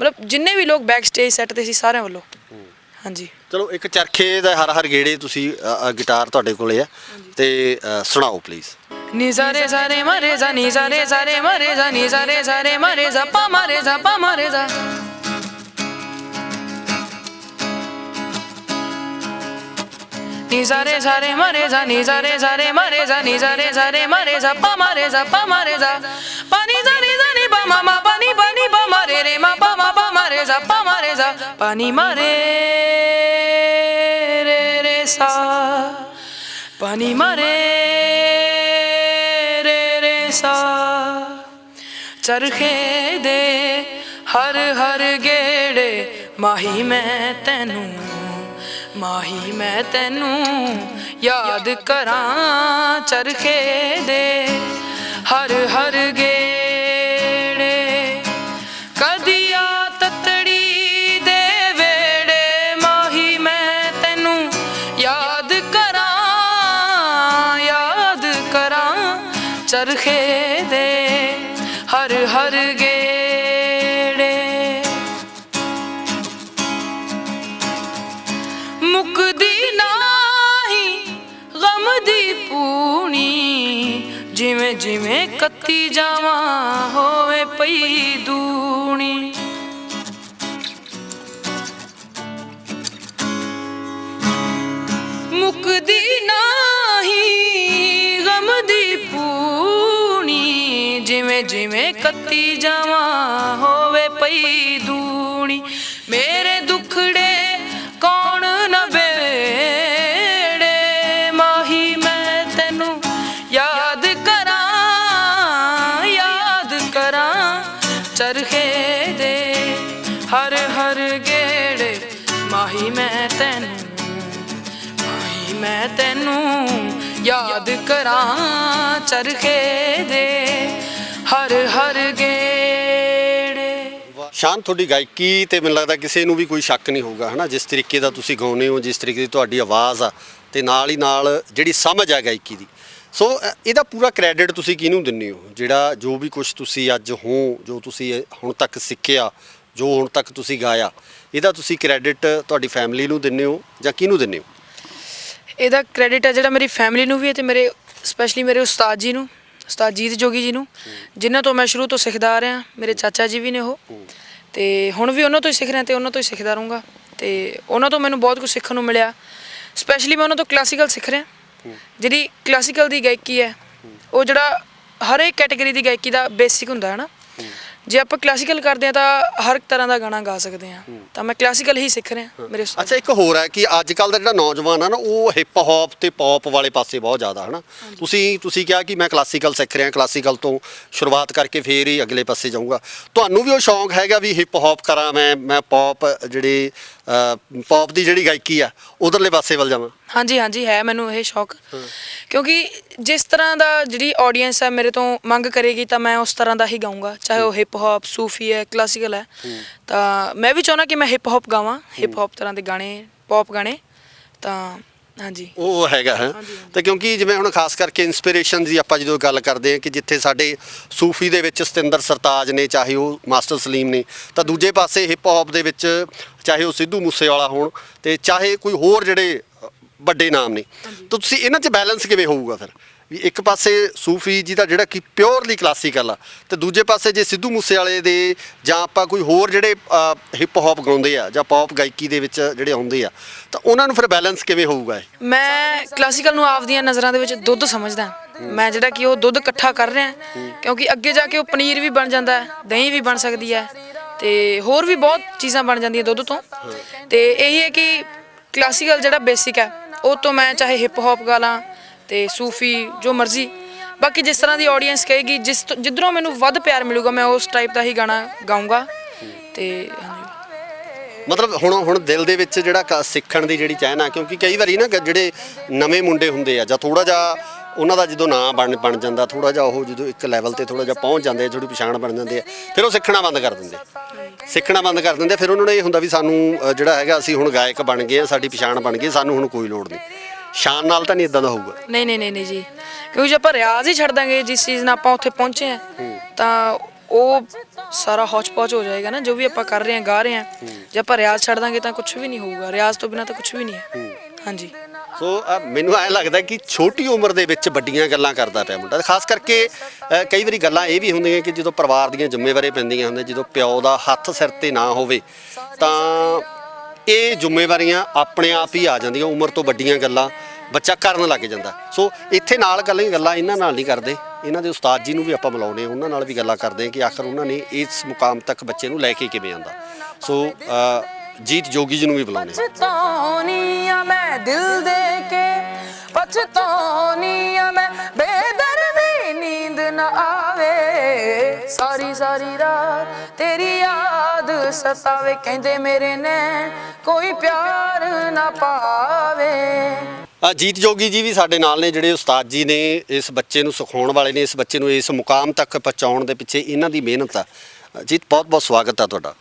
ਮਤਲਬ ਜਿੰਨੇ ਵੀ ਲੋਕ ਬੈਕ ਸਟੇਜ ਸੈੱਟ ਤੇ ਸੀ, ਸਾਰਿਆਂ ਵੱਲੋਂ। ਹਾਂਜੀ। ਚਲੋ ਇੱਕ ਚਰਖੇ ਦਾ ਹਰ ਹਰ ਗੇੜੇ ਤੁਸੀਂ ਅ, ਅ, ਗਿਟਾਰ ਤੁਹਾਡੇ ਕੋਲੇ ਆ। ਤੇ ਅ, ਸੁਣਾਓ ਪਲੀਜ਼ ਨੀ ਜ਼ਾਰੇ ਜ਼ਾਰੇ ਮਰੇ ਜ਼ਾ ਨੀ ਜ਼ਾਰੇ ਜ਼ਾਰੇ ਮਰੇ ਜ਼ਾ ਨੀ ਜ਼ਾਰੇ ਜ਼ਾਰੇ ਮਰੇ ਜ਼ਾ ਪਾ ਮਰੇ ਜ਼ਾ ਪਾ ਮਰੇ ਜ਼ਾ। ਨੀ ਜ਼ਾਰੇ ਜ਼ਾਰੇ ਮਰੇ ਜ਼ਾ ਨੀ ਜ਼ਾਰੇ ਜ਼ਾਰੇ ਮਰੇ ਜ਼ਾ ਨੀ ਜ਼ਾਰੇ ਜ਼ਾਰੇ ਮਰੇ ਜ਼ਾ ਪਾ ਮਰੇ ਜ਼ਾ ਪਾ ਮਰੇ ਜ਼ਾ। ਪਾ ਨੀ ਜ਼ਾ ਨੀ ਜ਼ਾ ਨੀ ਪਾ ਮਾ ਮਾ ਪਾ ਨੀ ਪਾ ਨੀ ਪਾ ਮਰੇ ਰੇ ਮਾ ਪਾ ਮਾ ਪਾ ਮਰੇ ਜ਼ਾ, ਪਾ ਮਰੇ ਜ਼ਾ ਪਾ ਨੀ ਮਰੇ ਰੇ ਰੇ ਸਾ। ਪਾਣੀ ਮਾਰੇ ਰੇ ਰੇ ਸਾ। ਚਰਖੇ ਦੇ ਹਰ ਹਰ ਗੇੜੇ, ਮਾਹੀ ਮੈਂ ਤੈਨੂੰ, ਮਾਹੀ ਮੈਂ ਤੈਨੂੰ ਯਾਦ ਕਰਾਂ। ਚਰਖੇ ਦੇ ਹਰ ਹਰ ਗੇੜੇ ਚਰਖੇ ਦੇ ਹਰ ਹਰ ਗੇੜੇ। ਮੁਕਦੀ ਨਾਹੀ, ਗਮ ਦੀ ਪੂਣੀ, ਜਿਵੇਂ ਜਿਵੇਂ ਕੱਤੀ ਜਾਵਾਂ, ਹੋਵੇ ਪਈ ਦੂਣੀ ਜਿਵੇਂ ਜਿਵੇਂ ਕੱਤੀ ਜਾਵਾਂ, ਹੋਵੇ ਪਈ ਦੂਣੀ। ਮੇਰੇ ਦੁਖੜੇ ਕੌਣ ਨਵੇੜੇ ਮਾਹੀ, ਮੈਂ ਤੈਨੂੰ ਯਾਦ ਕਰਾਂ ਯਾਦ ਕਰਾਂ। ਚਰਖੇ ਦੇ ਹਰ ਹਰ ਗੇੜੇ, ਮਾਹੀ, ਮੈਂ ਤੈਨੂੰ, ਮਾਹੀ, ਮੈਂ ਤੈਨੂੰ ਯਾਦ ਕਰਾਂ। ਚਰਖੇ ਦੇ ਹਰ ਹਰ ਗੇੜੇ। ਸ਼ਾਨ ਤੁਹਾਡੀ ਗਾਇਕੀ ਤੇ ਮੈਨੂੰ ਲੱਗਦਾ ਕਿਸੇ ਨੂੰ ਵੀ ਕੋਈ ਸ਼ੱਕ ਨਹੀਂ ਹੋਊਗਾ ਹਨਾ? ਜਿਸ ਤਰੀਕੇ ਦਾ ਤੁਸੀਂ ਗਾਉਂਦੇ ਹੋ ਜਿਸ ਤਰੀਕੇ ਦੀ ਤੁਹਾਡੀ ਆਵਾਜ਼ ਆ ਤੇ ਨਾਲ ਹੀ ਨਾਲ ਜਿਹੜੀ ਸਮਝ ਆ ਗਾਇਕੀ ਦੀ। ਸੋ ਅ, ਇਹਦਾ ਪੂਰਾ ਕ੍ਰੈਡਿਟ ਤੁਸੀਂ ਕਿਹਨੂੰ ਦਿੰਦੇ ਹੋ? ਜਿਹੜਾ ਜੋ ਵੀ ਕੁਝ ਤੁਸੀਂ ਅੱਜ ਹੋ ਜੋ ਤੁਸੀਂ ਇਹ ਹੁਣ ਤੱਕ ਸਿੱਖਿਆ ਜੋ ਹੁਣ ਤੱਕ ਤੁਸੀਂ ਗਾਇਆ ਇਹਦਾ ਤੁਸੀਂ ਕ੍ਰੈਡਿਟ ਤੁਹਾਡੀ ਫੈਮਿਲੀ ਨੂੰ ਦਿੰਦੇ ਹੋ ਜਾਂ ਕਿਹਨੂੰ ਦਿੰਦੇ ਹੋ? ਇਹਦਾ ਕ੍ਰੈਡਿਟ ਹੈ ਜਿਹੜਾ ਮੇਰੀ ਫੈਮਿਲੀ ਨੂੰ ਵੀ ਹੈ ਤੇ ਮੇਰੇ ਸਪੈਸ਼ਲੀ ਮੇਰੇ ਉਸਤਾਦ ਜੀ ਨੂੰ। ਉਸਤਾਦ ਜੀਤ ਜੋਗੀ ਜੀ ਨੂੰ ਜਿਨ੍ਹਾਂ ਤੋਂ ਮੈਂ ਸ਼ੁਰੂ ਤੋਂ ਸਿੱਖਦਾ ਆ ਰਿਹਾ ਮੇਰੇ ਚਾਚਾ ਜੀ ਵੀ ਨੇ ਉਹ। ਤੇ ਹੁਣ ਵੀ ਉਹਨਾਂ ਤੋਂ ਹੀ ਸਿੱਖ ਰਿਹਾ ਤੇ ਉਹਨਾਂ ਤੋਂ ਹੀ ਸਿੱਖਦਾ ਰਹੂੰਗਾ। ਤੇ ਉਹਨਾਂ ਤੋਂ ਮੈਨੂੰ ਬਹੁਤ ਕੁਝ ਸਿੱਖਣ ਨੂੰ ਮਿਲਿਆ। ਸਪੈਸ਼ਲੀ ਮੈਂ ਉਹਨਾਂ ਤੋਂ ਕਲਾਸੀਕਲ ਸਿੱਖ ਰਿਹਾ। ਜਿਹੜੀ ਕਲਾਸੀਕਲ ਦੀ ਗਾਇਕੀ ਹੈ ਉਹ ਜਿਹੜਾ ਹਰ ਇੱਕ ਕੈਟਾਗਰੀ ਦੀ ਗਾਇਕੀ ਦਾ ਬੇਸਿਕ ਹੁੰਦਾ ਹੈ ਨਾ। ਜੇ ਆਪਾਂ ਕਲਾਸੀਕਲ ਕਰਦੇ ਆ ਤਾਂ ਹਰ ਤਰ੍ਹਾਂ ਦਾ ਗਾਣਾ ਗਾ ਸਕਦੇ ਆ ਤਾਂ ਮੈਂ ਕਲਾਸੀਕਲ ਹੀ ਸਿੱਖ ਰਿਹਾ ਮੇਰੇ ਅੱਛਾ ਇੱਕ ਹੋਰ ਹੈ ਕਿ ਅੱਜ ਕੱਲ ਦਾ ਜਿਹੜਾ ਨੌਜਵਾਨ ਆ ਨਾ ਉਹ ਹਿਪ ਹੌਪ ਤੇ ਪੌਪ ਵਾਲੇ ਪਾਸੇ ਬਹੁਤ ਜ਼ਿਆਦਾ ਹਨਾ। ਤੁਸੀਂ ਤੁਸੀਂ ਕਿਹਾ ਕਿ ਮੈਂ ਕਲਾਸੀਕਲ ਸਿੱਖ ਰਿਹਾ ਕਲਾਸੀਕਲ ਤੋਂ ਸ਼ੁਰੂਆਤ ਕਰਕੇ ਫੇਰ ਹੀ ਅਗਲੇ ਪਾਸੇ ਜਾਊਂਗਾ। ਤੁਹਾਨੂੰ ਵੀ ਉਹ ਸ਼ੌਂਕ ਹੈਗਾ ਵੀ ਹਿਪ ਹੌਪ ਕਰਾਂ ਮੈਂ ਮੈਂ ਪੌਪ ਜਿਹੜੇ ਪੌਪ ਦੀ ਜਿਹੜੀ ਗਾਇਕੀ ਆ ਉਧਰਲੇ ਪਾਸੇ ਵੱਲ ਜਾਵਾਂ? ਹਾਂਜੀ ਹਾਂਜੀ ਹੈ ਮੈਨੂੰ ਇਹ ਸ਼ੌਕ। ਕਿਉਂਕਿ ਜਿਸ ਤਰ੍ਹਾਂ ਦਾ ਜਿਹੜੀ ਆਡੀਅנס ਹੈ ਮੇਰੇ ਤੋਂ ਮੰਗ ਕਰੇਗੀ ਤਾਂ ਮੈਂ ਉਸ ਤਰ੍ਹਾਂ ਦਾ ਹੀ ਗਾਉਂਗਾ ਚਾਹੇ ਉਹ ਹਿਪ ਹੌਪ ਸੂਫੀ ਹੈ ਕਲਾਸੀਕਲ ਹੈ। ਤਾਂ ਮੈਂ ਵੀ ਚਾਹੁੰਦਾ ਕਿ ਮੈਂ ਹਿਪ ਹੌਪ ਗਾਵਾਂ। ਹਿਪ ਹੌਪ ਤਰ੍ਹਾਂ ਦੇ ਗਾਣੇ ਪੌਪ ਗਾਣੇ। ਤਾਂ ਹਾਂਜੀ। ਉਹ ਹੈਗਾ ਹੈ। ਤੇ ਕਿਉਂਕਿ ਜਿਵੇਂ ਹੁਣ ਖਾਸ ਕਰਕੇ ਇਨਸਪੀਰੇਸ਼ਨ ਦੀ ਆਪਾਂ ਜਦੋਂ ਗੱਲ ਕਰਦੇ ਹਾਂ ਕਿ ਜਿੱਥੇ ਸਾਡੇ ਸੂਫੀ ਦੇ ਵਿੱਚ ਸਤਿੰਦਰ ਸਰਤਾਜ ਨੇ ਚਾਹੇ ਉਹ ਮਾਸਟਰ ਸਲੀਮ ਨੇ ਤਾਂ ਦੂਜੇ ਪਾਸੇ ਹਿਪ ਹੌਪ ਦੇ ਵਿੱਚ ਚਾਹੇ ਉਹ ਸਿੱਧੂ ਮੂਸੇਵਾਲਾ ਹੋਣ ਤੇ ਚਾਹੇ ਕੋਈ ਹੋਰ ਜਿਹੜੇ ਵੱਡੇ ਨਾਮ ਨੇ। ਤਾਂ ਤੁਸੀਂ ਇਹਨਾਂ 'ਚ ਬੈਲੈਂਸ ਕਿਵੇਂ ਹੋਊਗਾ ਫਿਰ? ਵੀ ਇੱਕ ਪਾਸੇ ਸੂਫੀ ਜੀ ਦਾ ਜਿਹੜਾ ਕਿ ਪਿਓਰਲੀ ਕਲਾਸੀਕਲ ਆ ਤੇ ਦੂਜੇ ਪਾਸੇ ਜੇ ਸਿੱਧੂ ਮੂਸੇ ਵਾਲੇ ਦੇ ਜਾਂ ਆਪਾਂ ਕੋਈ ਹੋਰ ਜਿਹੜੇ ਹਿਪ ਹੌਪ ਗਾਉਂਦੇ ਆ ਜਾਂ ਪੌਪ ਗਾਇਕੀ ਦੇ ਵਿੱਚ ਜਿਹੜੇ ਆਉਂਦੇ ਆ ਤਾਂ ਉਹਨਾਂ ਨੂੰ ਫਿਰ ਬੈਲੈਂਸ ਕਿਵੇਂ ਹੋਊਗਾ ਇਹ? ਮੈਂ ਕਲਾਸੀਕਲ ਨੂੰ ਆਪਦੀਆਂ ਨਜ਼ਰਾਂ ਦੇ ਵਿੱਚ ਦੁੱਧ ਸਮਝਦਾ ਮੈਂ ਜਿਹੜਾ ਕਿ ਉਹ ਦੁੱਧ ਇਕੱਠਾ ਕਰ ਰਿਹਾ ਕਿਉਂਕਿ ਅੱਗੇ ਜਾ ਕੇ ਉਹ ਪਨੀਰ ਵੀ ਬਣ ਜਾਂਦਾ ਦਹੀਂ ਵੀ ਬਣ ਸਕਦੀ ਹੈ ਤੇ ਹੋਰ ਵੀ ਬਹੁਤ ਚੀਜ਼ਾਂ ਬਣ ਜਾਂਦੀਆਂ ਦੁੱਧ ਤੋਂ। ਤੇ ਇਹੀ ਹੈ ਕਿ ਕਲਾਸੀਕਲ ਜਿਹੜਾ ਬੇਸਿਕ ਹੈ ਉਹ ਤੋਂ ਮੈਂ ਚਾਹੇ ਹਿਪ ਹੌਪ ਗਾ ਲਾਂ ਤੇ ਸੂਫੀ ਜੋ ਮਰਜ਼ੀ। ਬਾਕੀ ਜਿਸ ਤਰ੍ਹਾਂ ਦੀ ਆਡੀਅנס ਕਹੇਗੀ, ਜਿਸ ਤੋਂ- ਜਿੱਧਰੋਂ ਮੈਨੂੰ ਵੱਧ ਪਿਆਰ ਮਿਲੂਗਾ, ਮੈਂ ਉਸ ਟਾਈਪ ਦਾ ਹੀ ਗਾਣਾ ਗਾਉਂਗਾ ਤੇ ਹਾਂਜੀ। ਮਤਲਬ ਹੁਣ ਹੁਣ ਦਿਲ ਦੇ ਵਿੱਚ ਜਿਹੜਾ ਕ- ਸਿੱਖਣ ਦੀ ਜਿਹੜੀ ਚਾਹਨਾ ਆ, ਕਿਉਂਕਿ ਕਈ ਵਾਰੀ ਨਾ ਗ- ਜਿਹੜੇ ਨਵੇਂ ਮੁੰਡੇ ਹੁੰਦੇ ਆ ਜਾਂ ਥੋੜਾ ਜਿਹਾ ਉਹਨਾਂ ਦਾ ਜਦੋਂ ਨਾਂ ਬਣ ਬਣ ਜਾਂਦਾ ਥੋੜਾ ਜਿਹਾ ਉਹ ਜਦੋਂ ਇੱਕ ਲੈਵਲ ਤੇ ਥੋੜਾ ਜਿਹਾ ਪਹੁੰਚ ਜਾਂਦੇ ਆ ਥੋੜੀ ਪਛਾਣ ਬਣ ਜਾਂਦੇ ਆ ਫਿਰ ਉਹ ਸਿੱਖਣਾ ਬੰਦ ਕਰ ਦਿੰਦੇ ਸਿੱਖਣਾ ਬੰਦ ਕਰ ਦਿੰਦੇ ਆ, ਫਿਰ ਉਹਨਾਂ ਨੂੰ ਇਹ ਹੁੰਦਾ ਵੀ ਸਾਨੂੰ ਅ, ਜਿਹੜਾ ਹੈਗਾ ਅਸੀਂ ਹੁਣ ਗਾਇਕ ਬਣ ਗਏ ਆ ਸਾਡੀ ਪਛਾਣ ਬਣ ਗਈ ਸਾਨੂੰ ਹੁਣ ਕੋਈ ਲੋੜ ਨਹੀਂ। ਸ਼ਾਨ ਨਾਲ ਤਾਂ ਨਹੀਂ ਇਦਾਂ ਦਾ ਹੋਊਗਾ। ਨਹੀਂ ਨਹੀਂ ਨਹੀਂ ਨਹੀਂ ਜੀ। ਕਿਉਂਕਿ ਜੇ ਆਪਾਂ ਰਿਆਜ਼ ਹੀ ਛੱਡ ਦਾਂਗੇ ਜਿਸ ਚੀਜ਼ ਨਾਲ ਆਪਾਂ ਉੱਥੇ ਪਹੁੰਚੇ ਆ ਤਾਂ ਉਹ ਸਾਰਾ ਹੌਚ ਪੌਚ ਹੋ ਜਾਏਗਾ ਨਾ ਜੋ ਵੀ ਆਪਾਂ ਕਰ ਰਹੇ ਹਾਂ ਗਾ ਰਹੇ ਹਾਂ। ਜੇ ਆਪਾਂ ਰਿਆਜ਼ ਛੱਡ ਦਾਂਗੇ ਤਾਂ ਕੁਝ ਵੀ ਨਹੀਂ ਹੋਊਗਾ ਰਿਆਜ਼ ਤੋਂ ਬਿਨਾ ਤਾਂ ਕੁਝ ਵੀ ਨਹੀਂ ਹੈ। ਹਾਂਜੀ। ਸੋ ਅ, ਮੈਨੂੰ ਐਂ ਲੱਗਦਾ ਕਿ ਛੋਟੀ ਉਮਰ ਦੇ ਵਿੱਚ ਵੱਡੀਆਂ ਗੱਲਾਂ ਕਰਦਾ ਪਿਆ ਮੁੰਡਾ ਖਾਸ ਕਰਕੇ ਅ, ਕਈ ਵਾਰੀ ਗੱਲਾਂ ਇਹ ਵੀ ਹੁੰਦੀਆਂ ਕਿ ਜਦੋਂ ਪਰਿਵਾਰ ਦੀਆਂ ਜ਼ਿੰਮੇਵਾਰੀਆਂ ਪੈਂਦੀਆਂ ਹੁੰਦੀਆਂ ਜਦੋਂ ਪਿਓ ਦਾ ਹੱਥ ਸਿਰ ਤੇ ਨਾ ਹੋਵੇ ਤਾਂ ਇਹ ਜ਼ਿੰਮੇਵਾਰੀਆਂ ਆਪਣੇ ਆਪ ਹੀ ਆ ਜਾਂਦੀਆਂ ਉਮਰ ਤੋਂ ਵੱਡੀਆਂ ਗੱਲਾਂ ਬੱਚਾ ਕਰਨ ਲੱਗ ਜਾਂਦਾ। ਸੋ ਇੱਥੇ ਨਾਲ ਗੱਲਾਂ ਗੱਲਾਂ ਇਹਨਾਂ ਨਾਲ ਨਹੀਂ ਕਰਦੇ ਇਹਨਾਂ ਦੇ ਉਸਤਾਦ ਜੀ ਨੂੰ ਵੀ ਆਪਾਂ ਬੁਲਾਉਨੇ ਹਾਂ ਉਹਨਾਂ ਨਾਲ ਵੀ ਗੱਲਾਂ ਕਰਦੇ ਹਾਂ ਕਿ ਆਖਰ ਉਹਨਾਂ ਨੇ ਇਸ ਮੁਕਾਮ ਤੱਕ ਬੱਚੇ ਨੂੰ ਲੈ ਕੇ ਕਿਵੇਂ ਆਂਦਾ ਸੋ ਅ, ਜੀਤ ਜੋਗੀ ਜੀ ਨੂੰ ਵੀ ਬੁਲਾਉਨੇ ਆ ਪਛਤਾਉਣੀ ਆ ਮੈਂ ਦਿਲ ਦੇ ਕੇ ਪਛਤਾਉਣੀ ਆ ਮੈਂ। ਬੇਦਰਦੀ ਨੀਂਦ ਨਾ ਆਵੇ। ਸਾਰੀ ਸਾਰੀ ਰਾਤ ਤੇਰੀ ਯਾਦ ਸਤਾਵੇ। ਕਹਿੰਦੇ ਮੇਰੇ ਨੇ ਕੋਈ ਪਿਆਰ ਨਾ ਪਾਵੇ। ਅ, ਜੀਤ ਜੋਗੀ ਜੀ ਵੀ ਸਾਡੇ ਨਾਲ ਨੇ ਜਿਹੜੇ ਉਸਤਾਦ ਜੀ ਨੇ ਇਸ ਬੱਚੇ ਨੂੰ ਸਿਖਾਉਣ ਵਾਲੇ ਨੇ ਇਸ ਬੱਚੇ ਨੂੰ ਇਸ ਮੁਕਾਮ ਤੱਕ ਪਹੁੰਚਾਉਣ ਦੇ ਪਿੱਛੇ ਇਹਨਾਂ ਦੀ ਮਿਹਨਤ ਆ। ਅ, ਜੀਤ ਬਹੁਤ ਬਹੁਤ ਸਵਾਗਤ ਆ ਤੁਹਾਡਾ।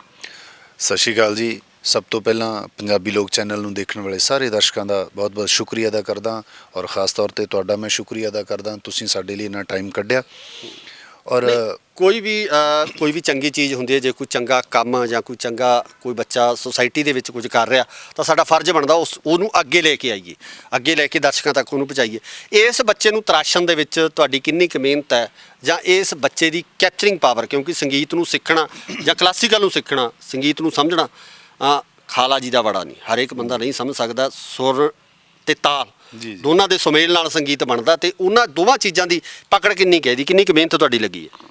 ਸਤਿ ਸ਼੍ਰੀ ਅਕਾਲ ਜੀ। ਸਭ ਤੋਂ ਪਹਿਲਾਂ ਪੰਜਾਬੀ ਲੋਕ ਚੈਨਲ ਨੂੰ ਦੇਖਣ ਵਾਲੇ ਸਾਰੇ ਦਰਸ਼ਕਾਂ ਦਾ ਬਹੁਤ-ਬਹੁਤ ਸ਼ੁਕਰੀਆ ਅਦਾ ਕਰਦਾ ਔਰ ਖਾਸ ਤੌਰ ਤੇ ਤੁਹਾਡਾ ਮੈਂ ਸ਼ੁਕਰੀਆ ਅਦਾ ਕਰਦਾ ਤੁਸੀਂ ਸਾਡੇ ਲਈ ਇੰਨਾ ਟਾਈਮ ਕੱਢਿਆ। ਔਰ ਕੋਈ ਵੀ ਅ, ਕੋਈ ਵੀ ਚੰਗੀ ਚੀਜ਼ ਹੁੰਦੀ ਹੈ ਜੇ ਕੋਈ ਚੰਗਾ ਕੰਮ ਜਾਂ ਕੋਈ ਚੰਗਾ ਕੋਈ ਬੱਚਾ ਸੁਸਾਇਟੀ ਦੇ ਵਿੱਚ ਕੁਝ ਕਰ ਰਿਹਾ ਤਾਂ ਸਾਡਾ ਫਰਜ਼ ਬਣਦਾ ਉਸ ਉਹਨੂੰ ਅੱਗੇ ਲੈ ਕੇ ਆਈਏ। ਅੱਗੇ ਲੈ ਕੇ ਦਰਸ਼ਕਾਂ ਤੱਕ ਉਹਨੂੰ ਪਹੁੰਚਾਈਏ। ਇਸ ਬੱਚੇ ਨੂੰ ਤਰਾਸ਼ਣ ਦੇ ਵਿੱਚ ਤੁਹਾਡੀ ਕਿੰਨੀ ਕੁ ਮਿਹਨਤ ਹੈ ਜਾਂ ਇਸ ਬੱਚੇ ਦੀ ਕੈਪਚਰਿੰਗ ਪਾਵਰ ਕਿਉਂਕਿ ਸੰਗੀਤ ਨੂੰ ਸਿੱਖਣਾ ਜਾਂ ਕਲਾਸੀਕਲ ਨੂੰ ਸਿੱਖਣਾ ਸੰਗੀਤ ਨੂੰ ਸਮਝਣਾ ਖਾਲਾ ਜੀ ਦਾ ਬੜਾ ਨਹੀਂ। ਹਰ ਇੱਕ ਬੰਦਾ ਨਹੀਂ ਸਮਝ ਸਕਦਾ ਸੁਰ ਤੇ ਤਾਲ। ਦੋਨਾਂ ਦੇ ਸੁਮੇਲ ਨਾਲ ਸੰਗੀਤ ਬਣਦਾ ਤੇ ਉਹਨਾਂ ਦੋਵਾਂ ਚੀਜ਼ਾਂ ਦੀ ਪਕੜ ਕਿੰਨੀ ਕੁ ਹੈ ਦੀ ਕਿੰਨੀ ਕੁ ਮਿਹਨਤ ਤੁਹਾਡੀ ਲੱਗੀ ਹੈ?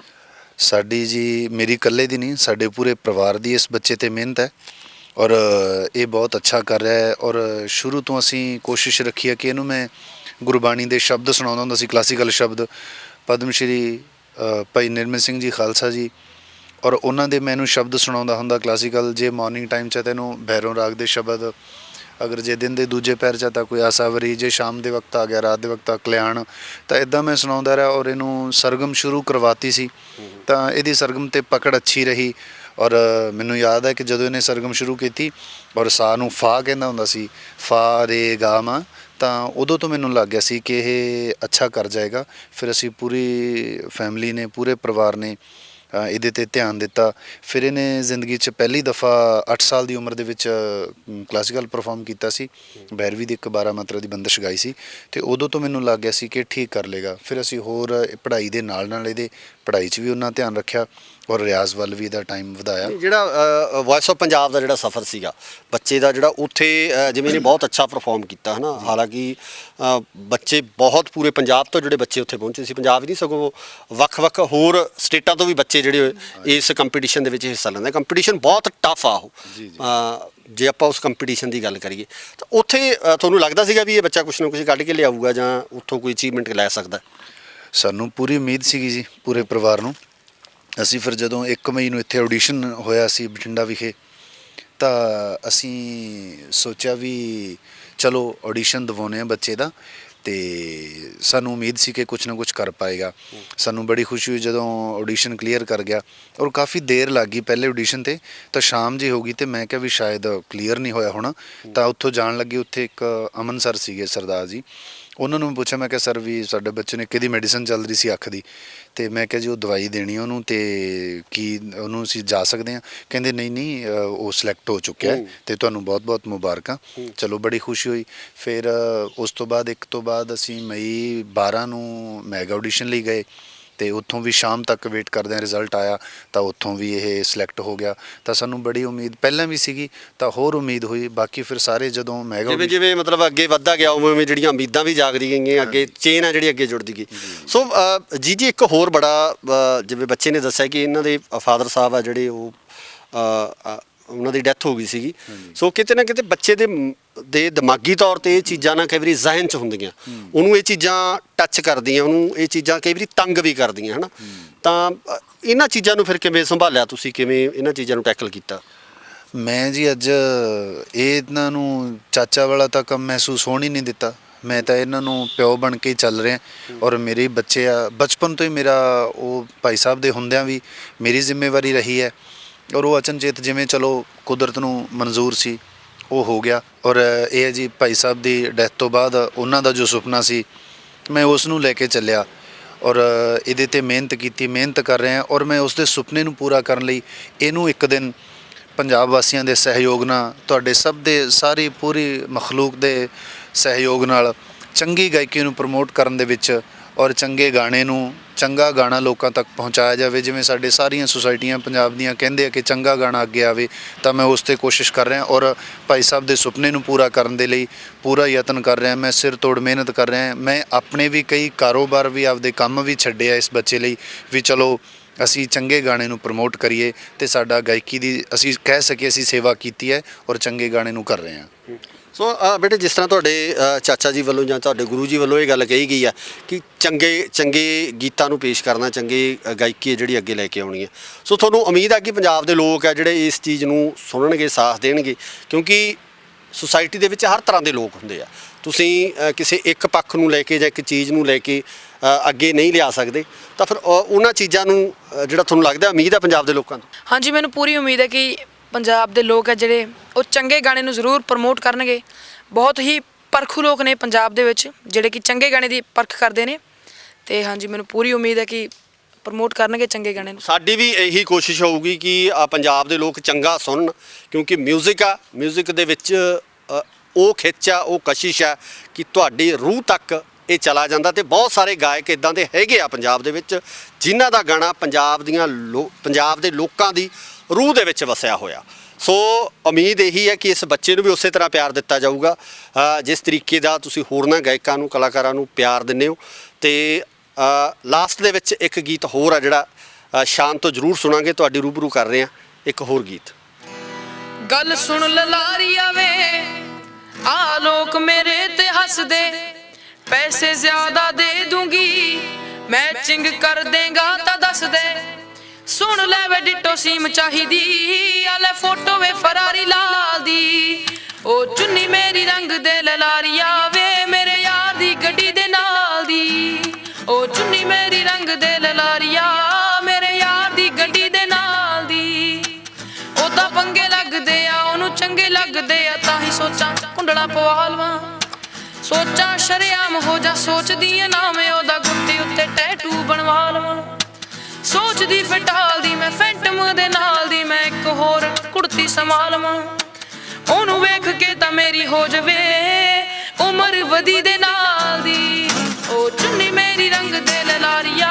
ਸਾਡੀ ਜੀ ਮੇਰੀ ਇਕੱਲੇ ਦੀ ਨਹੀਂ ਸਾਡੇ ਪੂਰੇ ਪਰਿਵਾਰ ਦੀ ਇਸ ਬੱਚੇ ਤੇ ਮਿਹਨਤ ਹੈ। ਔਰ ਇਹ ਬਹੁਤ ਅੱਛਾ ਕਰ ਰਿਹਾ ਹੈ। ਔਰ ਸ਼ੁਰੂ ਤੋਂ ਅਸੀਂ ਕੋਸ਼ਿਸ਼ ਰੱਖੀ ਹੈ ਕਿ ਇਹਨੂੰ ਮੈਂ ਗੁਰਬਾਣੀ ਦੇ ਸ਼ਬਦ ਸੁਣਾਉਂਦਾ ਹੁੰਦਾ ਸੀ ਕਲਾਸੀਕਲ ਸ਼ਬਦ। ਪਦਮ ਸ਼੍ਰੀ ਭਾਈ ਨਿਰਮਲ ਸਿੰਘ ਜੀ ਖਾਲਸਾ ਜੀ ਔਰ ਉਹਨਾਂ ਦੇ ਮੈਨੂੰ ਸ਼ਬਦ ਸੁਣਾਉਂਦਾ ਹੁੰਦਾ ਕਲਾਸੀਕਲ ਜੇ ਮਾਰਨਿੰਗ ਟਾਈਮ ਚ ਹੈ ਤੈਨੂੰ ਭੈਰੋਂ ਰਾਗ ਦੇ ਸ਼ਬਦ। ਅਗਰ ਜੇ ਦਿਨ ਦੇ ਦੂਜੇ ਪੈਰ ਚ ਤਾਂ ਕੋਈ ਆਸਾਵਰੀ ਜੇ ਸ਼ਾਮ ਦੇ ਵਕਤ ਆ ਗਿਆ, ਰਾਤ ਦੇ ਵਕਤ ਆ, ਕਲਿਆਣ। ਤਾਂ ਇਦਾਂ ਮੈਂ ਸੁਣਾਉਂਦਾ ਰਿਹਾ ਔਰ ਇਹਨੂੰ ਸਰਗਮ ਸ਼ੁਰੂ ਕਰਵਾਤੀ ਸੀ। ਤਾਂ ਇਹਦੀ ਸਰਗਮ ਤੇ ਪਕੜ ਅੱਛੀ ਰਹੀ ਔਰ ਮੈਨੂੰ ਯਾਦ ਹੈ ਕਿ ਜਦੋਂ ਇਹਨੇ ਸਰਗਮ ਸ਼ੁਰੂ ਕੀਤੀ ਔਰ ਸਾ ਨੂੰ ਫਾ ਕਹਿੰਦਾ ਹੁੰਦਾ ਸੀ, ਫਾ ਰੇ ਗਾ ਮਾ, ਤਾਂ ਉਦੋਂ ਤੋਂ ਮੈਨੂੰ ਲੱਗ ਗਿਆ ਸੀ ਕਿ ਇਹ ਅੱਛਾ ਕਰ ਜਾਏਗਾ। ਫਿਰ ਅਸੀਂ ਪੂਰੀ ਫੈਮਿਲੀ ਨੇ, ਪੂਰੇ ਪਰਿਵਾਰ ਨੇ ਇਹਦੇ ਤੇ ਧਿਆਨ ਦਿੱਤਾ। ਫਿਰ ਇਹਨੇ ਜ਼ਿੰਦਗੀ 'ਚ ਪਹਿਲੀ ਦਫਾ 8 ਸਾਲ ਦੀ ਉਮਰ ਦੇ ਵਿੱਚ ਕਲਾਸੀਕਲ ਪਰਫਾਰਮ ਕੀਤਾ ਸੀ। ਬੈਰਵੀ ਦੀ ਇੱਕ 12 ਮਾਤਰਾ ਦੀ ਬੰਦਸ਼ ਗਾਈ ਸੀ। ਤੇ ਉਦੋਂ ਤੋਂ ਮੈਨੂੰ ਲੱਗ ਗਿਆ ਸੀ ਕਿ ਠੀਕ ਕਰ ਲੇਗਾ। ਫਿਰ ਅਸੀਂ ਹੋਰ ਪੜ੍ਹਾਈ ਦੇ ਨਾਲ ਨਾਲ ਇਹਦੇ ਪੜ੍ਹਾਈ 'ਚ ਵੀ ਉਹਨਾਂ ਧਿਆਨ ਰੱਖਿਆ ਔਰ ਰਿਆਜ਼ ਵੱਲ ਵੀ ਇਹਦਾ ਟਾਈਮ ਵਧਾਇਆ। ਜਿਹੜਾ ਵੌਇਸ ਆਫ ਪੰਜਾਬ ਦਾ ਜਿਹੜਾ ਸਫ਼ਰ ਸੀਗਾ ਬੱਚੇ ਦਾ ਜਿਹੜਾ ਉੱਥੇ ਅ, ਜਿਵੇਂ ਨੇ ਬਹੁਤ ਅੱਛਾ ਪਰਫਾਰਮ ਕੀਤਾ ਹਨਾ? ਹਾਲਾਂਕਿ ਅ, ਬੱਚੇ ਬਹੁਤ ਪੂਰੇ ਪੰਜਾਬ ਤੋਂ ਜਿਹੜੇ ਬੱਚੇ ਉੱਥੇ ਪਹੁੰਚੇ ਸੀ ਪੰਜਾਬ ਹੀ ਨਹੀਂ ਸਗੋਂ ਵੱਖ-ਵੱਖ ਹੋਰ ਸਟੇਟਾਂ ਤੋਂ ਵੀ ਬੱਚੇ ਜਿਹੜੇ ਇਸ ਕੰਪੀਟੀਸ਼ਨ ਦੇ ਵਿੱਚ ਹਿੱਸਾ ਲੈਂਦੇ ਕੰਪੀਟੀਸ਼ਨ ਬਹੁਤ ਟਫ ਆ ਉਹ। ਜੀ, ਜੀ। ਅ, ਜੇ ਆਪਾਂ ਉਸ ਕੰਪੀਟੀਸ਼ਨ ਦੀ ਗੱਲ ਕਰੀਏ ਤਾਂ ਉੱਥੇ ਅ, ਤੁਹਾਨੂੰ ਲੱਗਦਾ ਸੀਗਾ ਵੀ ਇਹ ਬੱਚਾ ਕੁਝ ਨਾ ਕੁਝ ਕੱਢ ਕੇ ਲਿਆਊਗਾ ਜਾਂ ਉੱਥੋਂ ਕੋਈ ਅਚੀਵਮੈਂਟ ਲੈ ਸਕਦਾ? ਸਾਨੂੰ ਪੂਰੀ ਉਮੀਦ ਸੀਗੀ ਜੀ, ਪੂਰੇ ਪਰਿਵਾਰ ਨੂੰ। ਅਸੀਂ ਫਿਰ ਜਦੋਂ 1 ਮਈ ਨੂੰ ਇੱਥੇ ਆਡੀਸ਼ਨ ਹੋਇਆ ਸੀ ਬਠਿੰਡਾ ਵਿਖੇ, ਤਾਂ ਅਸੀਂ ਸੋਚਿਆ ਵੀ ਚਲੋ ਆਡੀਸ਼ਨ ਦਿਵਾਉਨੇ ਆ ਬੱਚੇ ਦਾ ਤੇ ਸਾਨੂੰ ਉਮੀਦ ਸੀ ਕਿ ਕੁਝ ਨਾ ਕੁਝ ਕਰ ਪਾਏਗਾ। ਸਾਨੂੰ ਬੜੀ ਖੁਸ਼ੀ ਹੋਈ ਜਦੋਂ ਆਡੀਸ਼ਨ ਕਲੀਅਰ ਕਰ ਗਿਆ ਔਰ ਕਾਫੀ ਦੇਰ ਲੱਗੀ ਪਹਿਲੇ ਆਡੀਸ਼ਨ ਤੇ, ਤਾਂ ਸ਼ਾਮ ਜੀ ਹੋ ਗਈ ਤੇ ਮੈਂ ਕਿਹਾ ਵੀ ਸ਼ਾਇਦ ਕਲੀਅਰ ਨਹੀਂ ਹੋਇਆ ਹੋਣਾ। ਤਾਂ ਉੱਥੋਂ ਜਾਣ ਲੱਗੇ, ਉੱਥੇ ਇੱਕ ਅਮਨ ਸਰ ਸੀਗੇ ਸਰਦਾਰ ਜੀ। ਉਹਨਾਂ ਨੂੰ ਪੁੱਛਿਆ ਮੈਂ ਕਿਹਾ ਸਰ ਵੀ ਸਾਡੇ ਬੱਚੇ ਨੇ ਕਿਹਦੀ ਮੈਡੀਸਨ ਚੱਲ ਰਹੀ ਸੀ ਅੱਖ ਦੀ। ਤੇ ਮੈਂ ਕਿਹਾ ਜੀ ਉਹ ਦਵਾਈ ਦੇਣੀ ਉਹਨੂੰ ਤੇ ਕੀ ਉਹਨੂੰ ਅਸੀਂ ਜਾ ਸਕਦੇ ਹਾਂ ਕਹਿੰਦੇ ਨਹੀਂ ਨਹੀਂ ਉਹ ਸਿਲੈਕਟ ਹੋ ਚੁੱਕਿਆ ਹੈ। ਤੇ ਤੁਹਾਨੂੰ ਬਹੁਤ-ਬਹੁਤ ਮੁਬਾਰਕਾਂ। ਚਲੋ ਬੜੀ ਖੁਸ਼ੀ ਹੋਈ। ਫਿਰ ਉਸ ਤੋਂ ਬਾਅਦ ਇੱਕ ਤੋਂ ਬਾਅਦ ਅਸੀਂ ਮਈ 12 ਨੂੰ ਮੈਗਾ ਆਡੀਸ਼ਨ ਲਈ ਗਏ। ਤੇ ਉੱਥੋਂ ਵੀ ਸ਼ਾਮ ਤੱਕ ਵੇਟ ਕਰਦੇ ਆ ਰਿਜ਼ਲਟ ਆਇਆ ਤਾਂ ਉੱਥੋਂ ਵੀ ਇਹ ਸਿਲੈਕਟ ਹੋ ਗਿਆ। ਤਾਂ ਸਾਨੂੰ ਬੜੀ ਉਮੀਦ ਪਹਿਲਾਂ ਵੀ ਸੀਗੀ ਤਾਂ ਹੋਰ ਉਮੀਦ ਹੋਈ। ਬਾਕੀ ਫਿਰ ਸਾਰੇ ਜਦੋਂ ਮੈਗਾ ਜਿਵੇਂ ਜਿਵੇਂ ਮਤਲਬ ਅੱਗੇ ਵੱਧਦਾ ਗਿਆ ਉਵੇਂ ਉਵੇਂ ਜਿਹੜੀਆਂ ਉਮੀਦਾਂ ਵੀ ਜਾਗਦੀ ਗਈਆਂ ਅੱਗੇ ਚੇਨ ਆ ਜਿਹੜੀ ਅੱਗੇ ਜੁੜਦੀ ਗਈ। ਸੋ ਜੀ ਜੀ ਇੱਕ ਹੋਰ ਬੜਾ ਜਿਵੇਂ ਬੱਚੇ ਨੇ ਦੱਸਿਆ ਕਿ ਇਹਨਾਂ ਦੇ ਫਾਦਰ ਸਾਹਿਬ ਆ ਜਿਹੜੇ ਉਹ ਉਹਨਾਂ ਦੀ ਡੈਥ ਹੋ ਗਈ ਸੀਗੀ। ਸੋ ਕਿਤੇ ਨਾ ਕਿਤੇ ਬੱਚੇ ਦੇ ਦੇ ਦਿਮਾਗੀ ਤੌਰ ਤੇ ਇਹ ਚੀਜ਼ਾਂ ਨਾ ਕਈ ਵਾਰੀ ਜ਼ਿਹਨ ਚ ਹੁੰਦੀਆਂ। ਉਹਨੂੰ ਇਹ ਚੀਜ਼ਾਂ ਟੱਚ ਕਰਦੀਆਂ, ਉਹਨੂੰ ਇਹ ਚੀਜ਼ਾਂ ਕਈ ਵਾਰੀ ਤੰਗ ਵੀ ਕਰਦੀਆਂ, ਹਨਾ? ਤਾਂ ਇਹਨਾਂ ਚੀਜ਼ਾਂ ਨੂੰ ਫਿਰ ਕਿਵੇਂ ਸੰਭਾਲਿਆ ਤੁਸੀਂ? ਕਿਵੇਂ ਇਹਨਾਂ ਚੀਜ਼ਾਂ ਨੂੰ ਟੈਕਲ ਕੀਤਾ? ਮੈਂ ਜੀ ਅੱਜ ਇਹਨਾਂ ਨੂੰ ਚਾਚਾ ਵਾਲਾ ਤਾਂ ਕੰਮ ਮਹਿਸੂਸ ਹੋਣ ਹੀ ਨਹੀਂ ਦਿੱਤਾ। ਮੈਂ ਤਾਂ ਇਹਨਾਂ ਨੂੰ ਪਿਓ ਬਣ ਕੇ ਚੱਲ ਰਿਹਾ। ਔਰ ਮੇਰੇ ਬੱਚੇ ਆ, ਬਚਪਨ ਤੋਂ ਹੀ ਮੇਰਾ ਉਹ ਭਾਈ ਸਾਹਿਬ ਦੇ ਹੁੰਦਿਆਂ ਵੀ ਮੇਰੀ ਜ਼ਿੰਮੇਵਾਰੀ ਰਹੀ ਹੈ। ਔਰ ਉਹ ਅਚਨਚੇਤ ਜਿਵੇਂ ਚਲੋ ਕੁਦਰਤ ਨੂੰ ਮਨਜ਼ੂਰ ਸੀ। ਉਹ ਹੋ ਗਿਆ ਔਰ ਇਹ ਹੈ ਜੀ ਭਾਈ ਸਾਹਿਬ ਦੀ ਡੈਥ ਤੋਂ ਬਾਅਦ ਉਹਨਾਂ ਦਾ ਜੋ ਸੁਪਨਾ ਸੀ, ਮੈਂ ਉਸ ਨੂੰ ਲੈ ਕੇ ਚੱਲਿਆ ਔਰ ਇਹਦੇ ਤੇ ਮਿਹਨਤ ਕੀਤੀ, ਮਿਹਨਤ ਕਰ ਰਹੇ ਹਾਂ ਔਰ ਮੈਂ ਉਸ ਦੇ ਸੁਪਨੇ ਨੂੰ ਪੂਰਾ ਕਰਨ ਲਈ ਇਹਨੂੰ ਇੱਕ ਦਿਨ ਪੰਜਾਬ ਵਾਸੀਆਂ ਦੇ ਸਹਿਯੋਗ ਨਾਲ, ਤੁਹਾਡੇ ਸਭ ਦੇ ਸਾਰੀ ਪੂਰੀ ਮਖਲੂਕ ਦੇ ਸਹਿਯੋਗ ਨਾਲ ਚੰਗੀ ਗਾਇਕੀ ਨੂੰ ਪ੍ਰਮੋਟ ਕਰਨ ਦੇ ਵਿੱਚ ਔਰ ਚੰਗੇ ਗਾਣੇ ਨੂੰ ਚੰਗਾ ਗਾਣਾ ਲੋਕਾਂ ਤੱਕ ਪਹੁੰਚਾਇਆ ਜਾਵੇ, ਜਿਵੇਂ ਸਾਡੇ ਸਾਰੀਆਂ ਸੁਸਾਇਟੀਆਂ ਪੰਜਾਬ ਦੀਆਂ ਕਹਿੰਦੇ ਆ ਕਿ ਚੰਗਾ ਗਾਣਾ ਅੱਗੇ ਆਵੇ, ਤਾਂ ਮੈਂ ਉਸ ਤੇ ਕੋਸ਼ਿਸ਼ ਕਰ ਰਿਹਾ ਔਰ ਭਾਈ ਸਾਹਿਬ ਦੇ ਸੁਪਨੇ ਨੂੰ ਪੂਰਾ ਕਰਨ ਦੇ ਲਈ ਪੂਰਾ ਯਤਨ ਕਰ ਰਿਹਾ, ਮੈਂ ਸਿਰ ਤੋੜ ਮਿਹਨਤ ਕਰ ਰਿਹਾ, ਮੈਂ ਆਪਣੇ ਵੀ ਕਈ ਕਾਰੋਬਾਰ ਵੀ ਆਪਦੇ ਕੰਮ ਵੀ ਛੱਡਿਆ ਇਸ ਬੱਚੇ ਲਈ ਵੀ ਚਲੋ ਅਸੀਂ ਚੰਗੇ ਗਾਣੇ ਨੂੰ ਪ੍ਰਮੋਟ ਕਰੀਏ ਤੇ ਸਾਡਾ ਗਾਇਕੀ ਦੀ ਅਸੀਂ ਕਹਿ ਸਕੀਏ ਅਸੀਂ ਸੇਵਾ ਕੀਤੀ ਹੈ ਔਰ ਚੰਗੇ ਗਾਣੇ ਨੂੰ ਕਰ ਰਹੇ ਹਾਂ। ਸੋ ਅ, ਬੇਟੇ ਜਿਸ ਤਰ੍ਹਾਂ ਤੁਹਾਡੇ ਅ, ਚਾਚਾ ਜੀ ਵੱਲੋਂ ਜਾਂ ਤੁਹਾਡੇ ਗੁਰੂ ਜੀ ਵੱਲੋਂ ਇਹ ਗੱਲ ਕਹੀ ਗਈ ਆ ਕਿ ਚੰਗੇ ਚੰਗੇ ਗੀਤਾਂ ਨੂੰ ਪੇਸ਼ ਕਰਨਾ ਚੰਗੇ ਅ, ਗਾਇਕੀ ਹੈ ਜਿਹੜੀ ਅੱਗੇ ਲੈ ਕੇ ਆਉਣੀ ਹੈ ਸੋ ਤੁਹਾਨੂੰ ਉਮੀਦ ਆ ਕਿ ਪੰਜਾਬ ਦੇ ਲੋਕ ਆ ਜਿਹੜੇ ਇਸ ਚੀਜ਼ ਨੂੰ ਸੁਣਨਗੇ ਸਾਥ ਦੇਣਗੇ ਕਿਉਂਕਿ ਸੁਸਾਇਟੀ ਦੇ ਵਿੱਚ ਹਰ ਤਰ੍ਹਾਂ ਦੇ ਲੋਕ ਹੁੰਦੇ ਆ। ਤੁਸੀਂ ਅ, ਕਿਸੇ ਇੱਕ ਪੱਖ ਨੂੰ ਲੈ ਕੇ ਜਾਂ ਇੱਕ ਚੀਜ਼ ਨੂੰ ਲੈ ਕੇ ਅ, ਅੱਗੇ ਨਹੀਂ ਲਿਆ ਸਕਦੇ ਤਾਂ ਫਿਰ ਅ, ਉਹਨਾਂ ਚੀਜ਼ਾਂ ਨੂੰ ਅ, ਜਿਹੜਾ ਤੁਹਾਨੂੰ ਲੱਗਦਾ ਉਮੀਦ ਆ ਪੰਜਾਬ ਦੇ ਲੋਕਾਂ ਤੋਂ ਹਾਂਜੀ ਮੈਨੂੰ ਪੂਰੀ ਉਮੀਦ ਹੈ ਕਿ ਪੰਜਾਬ ਦੇ ਲੋਕ ਹੈ ਜਿਹੜੇ ਉਹ ਚੰਗੇ ਗਾਣੇ ਨੂੰ ਜ਼ਰੂਰ ਪ੍ਰਮੋਟ ਕਰਨਗੇ ਬਹੁਤ ਹੀ ਪਰਖੂ ਲੋਕ ਨੇ ਪੰਜਾਬ ਦੇ ਵਿੱਚ ਜਿਹੜੇ ਕਿ ਚੰਗੇ ਗਾਣੇ ਦੀ ਪਰਖ ਕਰਦੇ ਨੇ ਤੇ ਹਾਂਜੀ ਮੈਨੂੰ ਪੂਰੀ ਉਮੀਦ ਹੈ ਕਿ ਪ੍ਰਮੋਟ ਕਰਨਗੇ ਚੰਗੇ ਗਾਣੇ ਨੂੰ ਸਾਡੀ ਵੀ ਇਹੀ ਕੋਸ਼ਿਸ਼ ਹੋਊਗੀ ਕਿ ਆ ਪੰਜਾਬ ਦੇ ਲੋਕ ਚੰਗਾ ਸੁਣਨ ਕਿਉਂਕਿ 뮤직 ਆ 뮤직 ਦੇ ਵਿੱਚ ਅ, ਉਹ ਖਿੱਚ ਆ ਉਹ ਕਸ਼ਿਸ਼ ਆ ਕਿ ਤੁਹਾਡੀ ਰੂਹ ਤੱਕ ਇਹ ਚਲਾ ਜਾਂਦਾ ਤੇ ਬਹੁਤ ਸਾਰੇ ਗਾਇਕ ਇਦਾਂ ਦੇ ਹੈਗੇ ਆ ਪੰਜਾਬ ਦੇ ਵਿੱਚ ਜਿਨ੍ਹਾਂ ਦਾ ਗਾਣਾ ਪੰਜਾਬ ਦੀਆਂ ਲੋ- ਪੰਜਾਬ ਦੇ ਲੋਕਾਂ ਦੀ ਰੂਹ ਦੇ ਵਿੱਚ ਵਸਿਆ ਹੋਇਆ। ਸੋ ਉਮੀਦ ਇਹੀ ਹੈ ਕਿ ਇਸ ਬੱਚੇ ਨੂੰ ਵੀ ਉਸੇ ਤਰ੍ਹਾਂ ਪਿਆਰ ਦਿੱਤਾ ਜਾਊਗਾ। ਜਿਸ ਤਰੀਕੇ ਦਾ ਤੁਸੀਂ ਹੋਰਨਾਂ ਗਾਇਕਾਂ ਨੂੰ, ਕਲਾਕਾਰਾਂ ਨੂੰ ਪਿਆਰ ਦਿੰਦੇ ਹੋ। ਤੇ ਲਾਸਟ ਦੇ ਵਿੱਚ ਇੱਕ ਗੀਤ ਹੋਰ ਆ ਜਿਹੜਾ ਸ਼ਾਮ ਤੋਂ ਜ਼ਰੂਰ ਸੁਣਾਂਗੇ। ਤੁਹਾਡੀ ਰੂਬਰੂ ਕਰ ਰਹੇ ਹਾਂ ਇੱਕ ਹੋਰ ਗੀਤ। ਗੱਲ ਸੁਣ ਲਲਾਰੀਆ ਵੇ, ਆ ਲੋਕ ਮੇਰੇ ਤੇ ਹੱਸਦੇ। ਪੈਸੇ ਜ਼ਿਆਦਾ ਦੇ ਦੂੰਗੀ ਮੈਚਿੰਗ ਕਰ ਦੇਗਾ ਤਾਂ ਦੱਸ ਦੇ। ਸੁਣ ਲੈ ਵੇ ਡਿੱਟੋ ਸੀਮ ਚਾਹੀਦੀ, ਆ ਫੋਟੋ ਵੇ ਫਰਾਰੀ ਲਾਲ ਦੀ। ਉਹ ਚੁੰਨੀ ਮੇਰੀ ਰੰਗ ਦੇ ਲਲਾਰੀਆ ਵੇ, ਮੇਰੇ ਯਾਰ ਦੀ ਗੱਡੀ ਦੇ ਨਾਲ ਦੀ। ਉਹ ਚੁੰਨੀ ਮੇਰੀ ਰੰਗ ਦੇ ਲਲਾਰੀਆ, ਮੇਰੇ ਯਾਰ ਦੀ ਗੱਡੀ ਦੇ ਨਾਲ ਦੀ। ਉਹਦਾ ਪੰਗੇ ਲੱਗਦੇ ਆ, ਉਹਨੂੰ ਚੰਗੇ ਲੱਗਦੇ ਆ, ਤਾਂ ਹੀ ਸੋਚਾਂ ਕੁੰਡਲਾ ਪਵਾ ਲਵਾਂ। ਸੋਚਾਂ ਸ਼ਰਿਆਮ ਹੋ ਜਾ ਸੋਚਦੀ ਆ ਨਾ ਮੈਂ ਉਹਦਾ ਗੁੱਟੀ ਉੱਤੇ ਟੈਟੂ ਬਣਵਾ ਲਵਾਂ। ਸੋਚਦੀ ਫਟਾਲ ਦੀ ਮੈਂ ਫੈਂਟਮ ਦੇ ਨਾਲ ਦੀ ਮੈਂ ਇੱਕ ਹੋਰ ਕੁੜਤੀ ਸੰਭਾਲਵਾਂ ਉਹਨੂੰ ਵੇਖ ਕੇ ਤਾਂ ਮੇਰੀ ਹੋ ਜਵੇ ਉਮਰ ਵਧੀ ਦੇ ਨਾਲ ਦੀ। ਉਹ ਚੁੰਨੀ ਮੇਰੀ ਰੰਗ ਦੇ ਲਲਾਰੀਆ